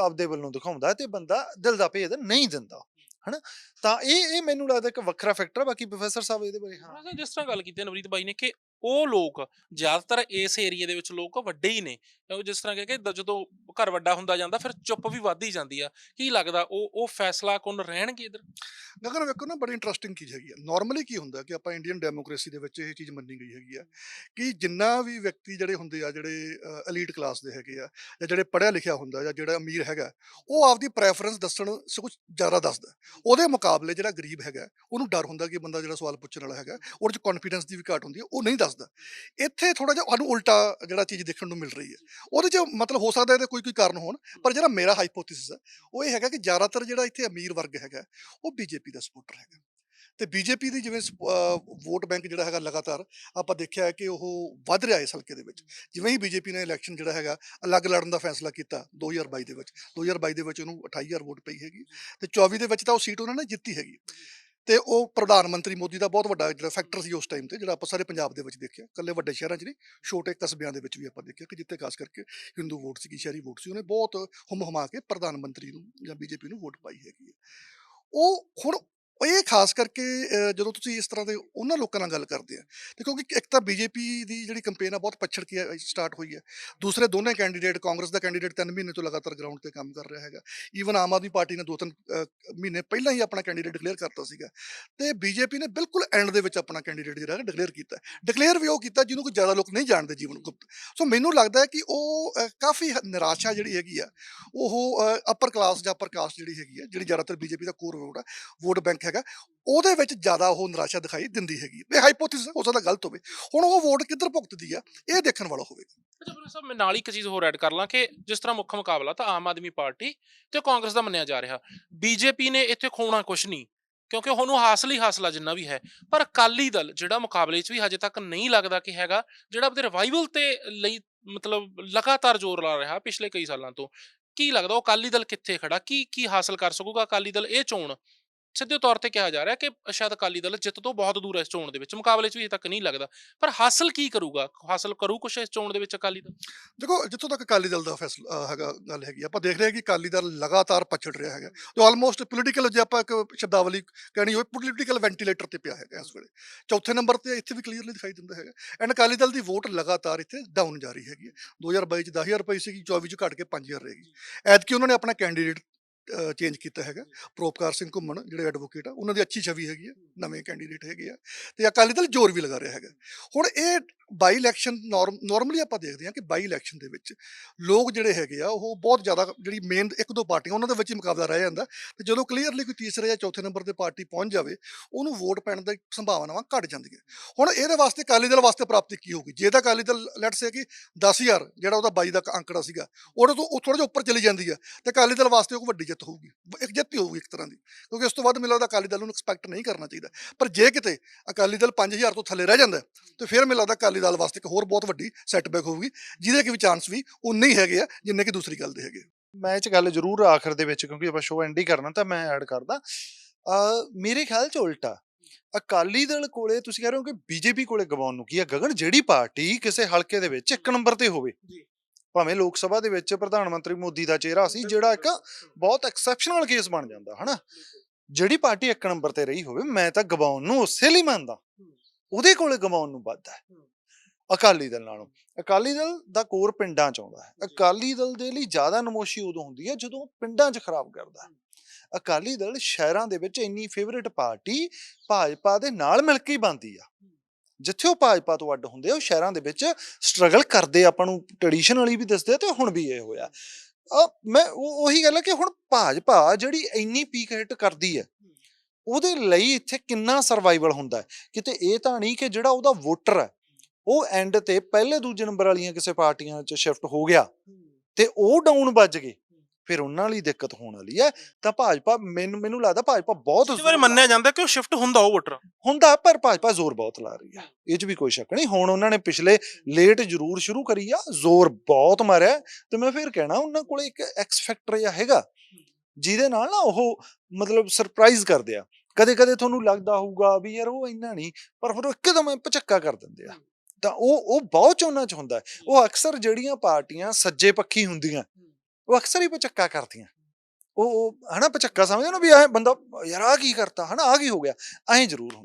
ਆਪਦੇ ਵੱਲੋਂ ਦਿਖਾਉਂਦਾ ਤੇ ਬੰਦਾ ਦਿਲ ਦਾ ਭੇਦ ਨਹੀਂ ਦਿੰਦਾ। ਹਨਾ? ਤਾਂ ਇਹ ਇਹ ਮੈਨੂੰ ਲੱਗਦਾ ਇੱਕ ਵੱਖਰਾ ਫੈਕਟਰ ਆ, ਬਾਕੀ ਪ੍ਰੋਫੈਸਰ ਸਾਹਿਬ ਇਹਦੇ ਬਾਰੇ, ਹਾਂ। ਜਿਸ ਤਰ੍ਹਾਂ ਗੱਲ ਕੀਤੀ ਹੈ, ਨਵਰੀਤ ਬਾਈ ਨੇ, ਕਿ ਉਹ ਲੋਕ ਜ਼ਿਆਦਾਤਰ ਇਸ ਏਰੀਆ ਦੇ ਵਿੱਚ ਲੋਕ ਵੱਡੇ ਹੀ ਨੇ। ਉਹ ਜਿਸ ਤਰ੍ਹਾਂ ਕਿ ਕਿ ਜਦੋਂ ਘਰ ਵੱਡਾ ਹੁੰਦਾ ਜਾਂਦਾ, ਫਿਰ ਚੁੱਪ ਵੀ ਵੱਧਦੀ ਜਾਂਦੀ ਆ। ਕੀ ਲੱਗਦਾ ਉਹ ਉਹ ਫੈਸਲਾ ਕੌਣ ਰਹਿਣਗੇ ਇਧਰ? ਗਗਨ ਵੇਖੋ ਨਾ, ਬੜੀ ਇੰਟਰਸਟਿੰਗ ਚੀਜ਼ ਹੈਗੀ ਆ। ਨਾਰਮਲੀ ਕੀ ਹੁੰਦਾ ਕਿ ਆਪਾਂ ਇੰਡੀਅਨ ਡੈਮੋਕ੍ਰੇਸੀ ਦੇ ਵਿੱਚ ਇਹ ਚੀਜ਼ ਮੰਨੀ ਗਈ ਹੈਗੀ ਆ ਕਿ ਜਿੰਨਾ ਵੀ ਵਿਅਕਤੀ ਜਿਹੜੇ ਹੁੰਦੇ ਆ, ਜਿਹੜੇ ਐਲੀਟ ਕਲਾਸ ਦੇ ਹੈਗੇ ਆ ਜਾਂ ਜਿਹੜੇ ਪੜ੍ਹਿਆ ਲਿਖਿਆ ਹੁੰਦਾ ਜਾਂ ਜਿਹੜਾ ਅਮੀਰ ਹੈਗਾ, ਉਹ ਆਪਦੀ ਪ੍ਰੈਫਰੈਂਸ ਦੱਸਣ ਸਗੋਂ ਜ਼ਿਆਦਾ ਦੱਸਦਾ। ਉਹਦੇ ਮੁਕਾਬਲੇ ਜਿਹੜਾ ਗਰੀਬ ਹੈਗਾ, ਉਹਨੂੰ ਡਰ ਹੁੰਦਾ ਕਿ ਬੰਦਾ ਜਿਹੜਾ ਸਵਾਲ ਪੁੱਛਣ ਵਾਲਾ ਹੈਗਾ, ਉਹਦੇ ਚ ਕੌਨਫੀਡੈਂਸ ਦੀ ਵੀ ਘਾਟ ਹੁੰਦੀ ਹੈ ਉਹ ਨਹੀਂ ਦੱਸਦਾ। ਇੱਥੇ ਥੋੜਾ ਜਿਹਾ ਸਾਨੂੰ ਉਲਟਾ ਜਿਹੜਾ ਚੀਜ਼ ਦੇਖਣ ਨੂੰ ਮਿਲ ਰਹੀ ਹੈ। ਉਹਦੇ ਚ ਮਤਲਬ ਹੋ ਸਕਦਾ ਇਹਦੇ ਕੋਈ ਕੋਈ ਕਾਰਨ ਹੋਣ ਪਰ ਜਿਹੜਾ ਮੇਰਾ ਹਾਈਪੋਥੈਸਿਸ ਹੈ ਉਹ ਇਹ ਹੈਗਾ ਕਿ ਜ਼ਿਆਦਾਤਰ ਜਿਹੜਾ ਇੱਥੇ ਅਮੀਰ ਵਰਗ ਹੈਗਾ ਉਹ ਬੀਜੇਪੀ ਦਾ ਸਪੋਰਟਰ ਹੈਗਾ। ਤੇ ਬੀਜੇਪੀ ਦੀ ਜਿਵੇਂ ਵੋਟ ਬੈਂਕ ਜਿਹੜਾ ਹੈਗਾ ਲਗਾਤਾਰ ਆਪਾਂ ਦੇਖਿਆ ਹੈ ਕਿ ਉਹ ਵੱਧ ਰਿਹਾ ਇਸ ਹਲਕੇ ਦੇ ਵਿੱਚ। ਜਿਵੇਂ ਹੀ ਬੀਜੇਪੀ ਨੇ ਇਲੈਕਸ਼ਨ ਜਿਹੜਾ ਹੈਗਾ ਅਲੱਗ ਲੜਨ ਦਾ ਫੈਸਲਾ ਕੀਤਾ 2022 ਦੇ ਵਿੱਚ। 2022 ਦੇ ਵਿੱਚ ਉਹਨੂੰ 28000 ਵੋਟ ਪਈ ਹੈਗੀ ਤੇ 24 ਦੇ ਵਿੱਚ ਤਾਂ ਉਹ ਸੀਟ ਉਹਨਾਂ ਨੇ ਜਿੱਤੀ ਹੈਗੀ। ਤੇ ਉਹ ਪ੍ਰਧਾਨ ਮੰਤਰੀ ਮੋਦੀ ਦਾ ਬਹੁਤ ਵੱਡਾ ਜਿਹੜਾ ਫੈਕਟਰ ਸੀ ਉਸ ਟਾਈਮ ਤੇ, ਜਿਹੜਾ ਆਪਾਂ ਸਾਰੇ ਪੰਜਾਬ ਦੇ ਵਿੱਚ ਦੇਖਿਆ। ਕੱਲੇ ਵੱਡੇ ਸ਼ਹਿਰਾਂ 'ਚ ਨਹੀਂ, ਛੋਟੇ ਕਸਬਿਆਂ ਦੇ ਵਿੱਚ ਵੀ ਆਪਾਂ ਦੇਖਿਆ ਕਿ ਜਿੱਥੇ ਖਾਸ ਕਰਕੇ ਹਿੰਦੂ ਵੋਟ ਸੀ ਕਿ ਸ਼ਹਿਰੀ ਵੋਟ ਸੀ, ਉਹਨੇ ਬਹੁਤ ਹੁਮ ਹੁਮਾ ਕੇ ਪ੍ਰਧਾਨ ਮੰਤਰੀ ਨੂੰ ਜਾਂ ਬੀਜੇਪੀ ਨੂੰ ਵੋਟ ਪਾਈ ਹੈਗੀ ਹੈ। ਉਹ ਹੁਣ ਉਹ ਇਹ ਖਾਸ ਕਰਕੇ ਜਦੋਂ ਤੁਸੀਂ ਇਸ ਤਰ੍ਹਾਂ ਦੇ ਉਹਨਾਂ ਲੋਕਾਂ ਨਾਲ ਗੱਲ ਕਰਦੇ ਆ ਤੇ ਕਿਉਂਕਿ ਇੱਕ ਤਾਂ ਬੀਜੇਪੀ ਦੀ ਜਿਹੜੀ ਕੰਪੇਨ ਆ ਬਹੁਤ ਪਛੜ ਕੇ ਸਟਾਰਟ ਹੋਈ ਹੈ। ਦੂਸਰੇ ਦੋਨੇ ਕੈਂਡੀਡੇਟ ਕਾਂਗਰਸ ਦਾ ਕੈਂਡੀਡੇਟ 3 ਮਹੀਨੇ ਤੋਂ ਲਗਾਤਾਰ ਗਰਾਊਂਡ ਤੇ ਕੰਮ ਕਰ ਰਿਹਾ ਹੈਗਾ। ਈਵਨ ਆਮ ਆਦਮੀ ਪਾਰਟੀ ਨੇ ਦੋ ਤਿੰਨ ਮਹੀਨੇ ਪਹਿਲਾਂ ਹੀ ਆਪਣਾ ਕੈਂਡੀਡੇਟ ਡਿਕਲੇਅਰ ਕਰਤਾ ਸੀਗਾ। ਤੇ ਬੀਜੇਪੀ ਨੇ ਬਿਲਕੁਲ ਐਂਡ ਦੇ ਵਿੱਚ ਆਪਣਾ ਕੈਂਡੀਡੇਟ ਜਿਹੜਾ ਹੈ ਡਿਕਲੇਅਰ ਕੀਤਾ। ਡਿਕਲੇਅਰ ਵੀ ਉਹ ਕੀਤਾ ਜਿਹਨੂੰ ਕੋਈ ਜ਼ਿਆਦਾ ਲੋਕ ਨਹੀਂ ਜਾਣਦੇ ਜੀਵਨ ਗੁਪਤ। ਸੋ ਮੈਨੂੰ ਲੱਗਦਾ ਹੈ ਕਿ ਉਹ ਕਾਫੀ ਹ- ਨਿਰਾਸ਼ਾ ਜਿਹੜੀ ਹੈਗੀ ਆ, ਉਹ ਅਪਰ ਕਲਾਸ ਜਾਂ ਅਪਰ ਕਾਸਟ ਜਿਹੜੀ ਹੈਗੀ ਆ, ਜਿਹੜੀ ਜ਼ਿਆਦਾਤਰ ਬੀਜੇਪੀ ਦਾ ਕੋਰ ਵੋਟ ਆ, ਵੋਟ ਬੈਂਕ ਹੈਗਾ, ਉਹਦੇ ਵਿੱਚ ਜ਼ਿਆਦਾ ਉਹ ਨਿਰਾਸ਼ਾ ਦਿਖਾਈ ਦਿੰਦੀ ਹੈਗੀ। ਇਹ ਹਾਈਪੋਥੇਸਿਸ ਹੋ ਸਕਦਾ ਗਲਤ ਹੋਵੇ। ਹੁਣ ਉਹ ਵੋਟ ਕਿੱਧਰ ਭੁਗਤਦੀ ਆ, ਇਹ ਦੇਖਣ ਵਾਲਾ ਹੋਵੇਗਾ ਅੱਛਾ ਪ੍ਰੋਫੈਸਰ ਸਾਹਿਬ ਮੈਂ ਨਾਲ ਹੀ ਇੱਕ ਚੀਜ਼ ਹੋਰ ਐਡ ਕਰ ਲਾਂ ਕਿ ਜਿਸ ਤਰ੍ਹਾਂ ਮੁੱਖ ਮੁਕਾਬਲਾ ਤਾਂ ਆਮ ਆਦਮੀ ਪਾਰਟੀ ਤੇ ਕਾਂਗਰਸ ਦਾ ਮੰਨਿਆ ਜਾ ਰਿਹਾ। ਬੀਜੇਪੀ ਨੇ ਇੱਥੇ ਖੋਣਾ ਕੁਝ ਨਹੀਂ, ਕਿਉਂਕਿ ਉਹਨੂੰ ਹਾਸਲ ਹੀ ਹਾਸਲਾ ਜਿੰਨਾ ਵੀ ਹੈ। ਪਰ ਅਕਾਲੀ ਦਲ ਜਿਹੜਾ ਮੁਕਾਬਲੇ 'ਚ ਵੀ ਹਜੇ ਤੱਕ ਨਹੀਂ ਲੱਗਦਾ ਕਿ ਹੈਗਾ, ਜਿਹੜਾ ਆਪਣੇ ਰਿਵਾਈਵਲ ਤੇ ਲਈ ਮਤਲਬ ਲਗਾਤਾਰ ਜ਼ੋਰ ਲਾ ਰਿਹਾ ਪਿਛਲੇ ਕਈ ਸਾਲਾਂ ਤੋਂ, ਕੀ ਲੱਗਦਾ ਉਹ ਅਕਾਲੀ ਦਲ ਕਿੱਥੇ ਖੜਾ ਕੀ ਕੀ ਹਾਸਲ ਕਰ ਸਕੂਗਾ ਅਕਾਲੀ ਦਲ? ਇਹ ਚੋਣ ਸਿੱਧੇ ਤੌਰ ਤੇ ਕਿਹਾ ਜਾ ਰਿਹਾ ਕਿ ਸ਼ਾਇਦ ਅਕਾਲੀ ਦਲ ਜਿੱਤ ਤੋਂ ਬਹੁਤ ਦੂਰ ਹੈ ਇਸ ਚੋਣ ਦੇ ਵਿੱਚ। ਮੁਕਾਬਲੇ 'ਚ ਵੀ ਤੱਕ ਨਹੀਂ ਲੱਗਦਾ। ਪਰ ਹਾਸਲ ਕੀ ਕਰੂਗਾ? ਹਾਸਲ ਕਰੂ ਕੁਛ ਇਸ ਚੋਣ ਦੇ ਵਿੱਚ ਅਕਾਲੀ ਦਲ? ਦੇਖੋ, ਜਿੱਥੋਂ ਤੱਕ ਅਕਾਲੀ ਦਲ ਦਾ ਫੈਸਲਾ ਹੈਗਾ ਗੱਲ ਹੈਗੀ ਆਪਾਂ ਦੇਖ ਰਹੇ ਹਾਂ ਕਿ ਅਕਾਲੀ ਦਲ ਲਗਾਤਾਰ ਪਛੜ ਰਿਹਾ ਹੈਗਾ। ਜੋ ਆਲਮੋਸਟ ਪੋਲੀਟੀਕਲ ਜੇ ਆਪਾਂ ਇੱਕ ਸ਼ਬਦਾਵਲੀ ਕਹਿਣੀ ਹੋਵੇ ਪੋਲੀਟੀਕਲ ਵੈਂਟੀਲੇਟਰ ਤੇ ਪਿਆ ਹੈਗਾ ਇਸ ਵੇਲੇ। ਚੌਥੇ ਨੰਬਰ ਤੇ ਇੱਥੇ ਵੀ ਕਲੀਅਰਲੀ ਦਿਖਾਈ ਦਿੰਦਾ ਹੈਗਾ। ਐਂਡ ਅਕਾਲੀ ਦਲ ਦੀ ਵੋਟ ਲਗਾਤਾਰ ਇੱਥੇ ਡਾਊਨ ਜਾ ਰਹੀ ਹੈਗੀ ਹੈ। 2022 ਚ 10000 ਰੁਪਏ ਸੀਗੀ 24 ਚ ਘਟ ਕੇ 5000 ਰਹੇਗੀ ਐਤਕੀ ਉਹਨਾਂ ਨੇ ਆਪਣਾ ਕੈਂਡੀਡੇਟ ਚੇਂਜ ਕੀਤਾ ਹੈਗਾ। ਪ੍ਰੋਪਕਾਰ ਸਿੰਘ ਘੁੰਮਣ ਜਿਹੜੇ ਐਡਵੋਕੇਟ ਆ ਉਹਨਾਂ ਦੀ ਅੱਛੀ ਛਵੀ ਹੈਗੀ ਆ ਨਵੇਂ ਕੈਂਡੀਡੇਟ ਹੈਗੇ ਆ। ਤੇ ਅਕਾਲੀ ਦਲ ਜ਼ੋਰ ਵੀ ਲਗਾ ਰਿਹਾ ਹੈਗਾ। ਹੁਣ ਇਹ ਬਾਈ ਇਲੈਕਸ਼ਨ ਨਾਰਮਲੀ ਆਪਾਂ ਦੇਖਦੇ ਹਾਂ ਕਿ ਬਾਈ ਇਲੈਕਸ਼ਨ ਦੇ ਵਿੱਚ ਲੋਕ ਜਿਹੜੇ ਹੈਗੇ ਆ ਉਹ ਬਹੁਤ ਜ਼ਿਆਦਾ ਜਿਹੜੀ ਮੇਨ ਇੱਕ ਦੋ ਪਾਰਟੀਆਂ ਉਹਨਾਂ ਦੇ ਵਿੱਚ ਹੀ ਮੁਕਾਬਲਾ ਰਹਿ ਜਾਂਦਾ। ਤੇ ਜਦੋਂ ਕਲੀਅਰਲੀ ਕੋਈ ਤੀਸਰੇ ਜਾਂ ਚੌਥੇ ਨੰਬਰ ਤੇ ਪਾਰਟੀ ਪਹੁੰਚ ਜਾਵੇ ਉਹਨੂੰ ਵੋਟ ਪੈਣ ਦੀ ਸੰਭਾਵਨਾਵਾਂ ਘਟ ਜਾਂਦੀਆਂ। ਹੁਣ ਇਹਦੇ ਵਾਸਤੇ ਅਕਾਲੀ ਦਲ ਵਾਸਤੇ ਪ੍ਰਾਪਤੀ ਕੀ ਹੋਊਗੀ? ਜੇ ਤਾਂ ਅਕਾਲੀ ਦਲ ਲੈਟਸ ਸੇ ਕਿ 10000 ਜਿਹੜਾ ਉਹਦਾ 22 ਦਾ ਅੰਕੜਾ ਸੀਗਾ ਉਹਦੇ ਤੋਂ ਉਹ ਥੋੜਾ ਜਿਹਾ ਉੱਪਰ ਚਲੀ ਜਾਂਦੀ ਹੈ ਤੇ ਅਕਾਲੀ ਦਲ ਵਾਸਤੇ ਉਹ ਵੱਡੀ ਜਿੱਤ ਹੋਊਗੀ। ਇੱਕ ਜਿੱਤ ਹੀ ਹੋਊਗੀ ਇੱਕ ਤਰ੍ਹਾਂ ਦੀ ਕਿਉਂਕਿ ਉਸ ਤੋਂ ਬਾਅਦ ਮੈਨੂੰ ਲੱਗਦਾ ਅਕਾਲੀ ਦਲ ਨੂੰ ਐਕਸਪੈਕਟ ਨਹੀਂ ਕਰਨਾ ਚਾਹੀਦਾ। ਪਰ ਜੇ ਕਿਤੇ ਅਕਾਲੀ ਦਲ 5000 ਤੋਂ ਥੱਲੇ ਰਹਿ ਜਾਂਦਾ ਹੈ, ਤੇ ਫਿਰ ਮੈਨੂੰ ਲੱਗਦਾ ਅਕਾਲੀ ਦਲ ਵਾਸਤੇ ਇੱਕ ਹੋਰ ਬਹੁਤ ਵੱਡੀ ਸੈਟਬੈਕ ਹੋਊਗੀ ਜਿਹਦੇ ਕਿ ਵੀ ਚਾਂਸ ਵੀ ਉਨੇ ਹੀ ਹੈਗੇ ਆ ਜਿੰਨੇ ਕਿ ਦੂਸਰੀ ਗੱਲ ਦੇ ਹੈਗੇ। ਮੈਂ ਇਹ ਚ ਗੱਲ ਜ਼ਰੂਰ ਆਖਰ ਦੇ ਵਿੱਚ ਕਿਉਂਕਿ ਆਪਾਂ ਸ਼ੋਅ ਐਂਡ ਹੀ ਕਰਨਾ ਤਾਂ ਮੈਂ ਐਡ ਕਰਦਾ। ਅ ਮੇਰੇ ਖਿਆਲ ਚ ਉਲਟਾ ਅਕਾਲੀ ਦਲ ਕੋਲੇ ਤੁਸੀਂ ਕਹਿ ਰਹੇ ਹੋ ਕਿ ਬੀਜੇਪੀ ਕੋਲੇ ਗਵਾਉਣ ਨੂੰ ਕੀ ਹੈ ਗਗਨ? ਜਿਹੜੀ ਪਾਰਟੀ ਕਿਸੇ ਹਲਕੇ ਦੇ ਵਿੱਚ ਇੱਕ ਨੰਬਰ ਤੇ ਹੋਵੇ। ਭਾਵੇਂ ਲੋਕ ਸਭਾ ਦੇ ਵਿੱਚ ਪ੍ਰਧਾਨ ਮੰਤਰੀ ਮੋਦੀ ਦਾ ਚਿਹਰਾ ਸੀ ਜਿਹੜਾ ਇੱਕ ਬਹੁਤ ਐਕਸੈਪਸ਼ਨਲ ਕੇਸ ਬਣ ਜਾਂਦਾ ਹਨਾ? ਜਿਹੜੀ ਪਾਰਟੀ ਇੱਕ ਨੰਬਰ ਤੇ ਰਹੀ ਹੋਵੇ ਮੈਂ ਤਾਂ ਗਵਾਉਣ ਨੂੰ ਉਸੇ ਲਈ ਮੰਨਦਾ। ਉਹਦੇ ਕੋਲੇ ਗਵਾਉਣ ਨੂੰ ਵੱਧ ਹੈ। ਅਕਾਲੀ ਦਲ ਨਾਲੋਂ। ਅਕਾਲੀ ਦਲ ਦਾ ਕੋਰ ਪਿੰਡਾਂ ਚ ਆਉਂਦਾ ਹੈ। ਅਕਾਲੀ ਦਲ ਦੇ ਲਈ ਜ਼ਿਆਦਾ ਨਮੋਸ਼ੀ ਉਦੋਂ ਹੁੰਦੀ ਹੈ ਜਦੋਂ ਪਿੰਡਾਂ 'ਚ ਖਰਾਬ ਕਰਦਾ ਹੈ। ਅਕਾਲੀ ਦਲ ਸ਼ਹਿਰਾਂ ਦੇ ਵਿੱਚ ਇੰਨੀ ਫੇਵਰਿਟ ਪਾਰਟੀ ਭਾਜਪਾ ਦੇ ਨਾਲ ਮਿਲ ਕੇ ਹੀ ਬਣਦੀ ਆ। ਜਿੱਥੇ ਉਹ ਭਾਜਪਾ ਤੋਂ ਅੱਡ ਹੁੰਦੇ ਆ ਉਹ ਸ਼ਹਿਰਾਂ ਦੇ ਵਿੱਚ ਸਟਰਗਲ ਕਰਦੇ ਆਪਾਂ ਨੂੰ ਟ੍ਰੈਡੀਸ਼ਨਲੀ ਵੀ ਦੱਸਦੇ ਤੇ ਹੁਣ ਵੀ ਇਹ ਹੋਇਆ। ਮੈਂ ਉਹ- ਉਹੀ ਗੱਲ ਹੈ ਕਿ ਹੁਣ ਭਾਜਪਾ ਜਿਹੜੀ ਇੰਨੀ ਪੀਕ ਹਿੱਟ ਕਰਦੀ ਹੈ ਉਹਦੇ ਲਈ ਇੱਥੇ ਕਿੰਨਾ ਸਰਵਾਈਵਲ ਹੁੰਦਾ ਹੈ? ਕਿਤੇ ਇਹ ਤਾਂ ਨਹੀਂ ਕਿ ਜਿਹੜਾ ਉਹਦਾ ਵੋਟਰ ਹੈ ਉਹ ਐਂਡ ਤੇ ਪਹਿਲੇ ਦੂਜੇ ਨੰਬਰ ਵਾਲੀਆਂ ਕਿਸੇ ਪਾਰਟੀਆਂ 'ਚ ਸ਼ਿਫਟ ਹੋ ਗਿਆ ਤੇ ਉਹ ਡਾਊਨ ਵੱਜ ਗਏ। ਫਿਰ ਉਹਨਾਂ ਲਈ ਦਿੱਕਤ ਹੋਣ ਵਾਲੀ ਹੈ। ਤਾਂ ਭਾਜਪਾ ਮੈਨੂੰ ਮੈਨੂੰ ਲੱਗਦਾ ਭਾਜਪਾ ਬਹੁਤ ਇਸ ਵਾਰ ਮੰਨਿਆ ਜਾਂਦਾ ਕਿ ਉਹ ਸ਼ਿਫਟ ਹੁੰਦਾ ਉਹ ਵੋਟਰ ਹੁੰਦਾ ਪਰ ਭਾਜਪਾ ਜ਼ੋਰ ਬਹੁਤ ਲਾ ਰਹੀ ਹੈ। ਇਹ 'ਚ ਵੀ ਕੋਈ ਸ਼ੱਕ ਨਹੀਂ। ਹੁਣ ਉਹਨਾਂ ਨੇ ਪਿਛਲੇ ਲੇਟ ਜ਼ਰੂਰ ਸ਼ੁਰੂ ਕਰੀ ਆ ਜ਼ੋਰ ਬਹੁਤ ਮਾਰਿਆ ਤੇ ਮੈਂ ਫਿਰ ਕਹਿਣਾ ਉਹਨਾਂ ਕੋਲੇ ਇੱਕ ਐਕਸ ਫੈਕਟਰ ਜਿਹਾ ਹੈਗਾ ਜਿਹਦੇ ਨਾਲ ਨਾ ਉਹ ਮਤਲਬ ਸਰਪ੍ਰਾਈਜ਼ ਕਰਦੇ ਆ। ਕਦੇ ਕਦੇ ਤੁਹਾਨੂੰ ਲੱਗਦਾ ਹੋਊਗਾ ਵੀ ਯਾਰ ਉਹ ਇੰਨਾ ਨਹੀਂ ਪਰ ਫਿਰ ਉਹ ਇੱਕਦਮ ਪਚੱਕਾ ਕਰ ਦਿੰਦੇ ਆ। ਤਾਂ ਉਹ ਉਹ ਬਹੁਤ ਚੋਣਾਂ ਚ ਹੁੰਦਾ। ਉਹ ਅਕਸਰ ਜਿਹੜੀਆਂ ਪਾਰਟੀਆਂ ਸੱਜੇ ਪੱਖੀ ਹੁੰਦੀਆਂ ਉਹ ਅਕਸਰ ਹੀ ਪਚੱਕਾ ਕਰਦੀਆਂ। ਉਹ ਉਹ ਹਨਾ ਪਚੱਕਾ ਸਮਝਦੇ ਨਾ ਵੀ ਐ ਬੰਦਾ ਯਾਰ ਆ ਕੀ ਕਰਤਾ ਹਨਾ ਆ ਕੀ ਹੋ ਗਿਆ ਐਂ ਜ਼ਰੂਰ ਹੁੰਦਾ।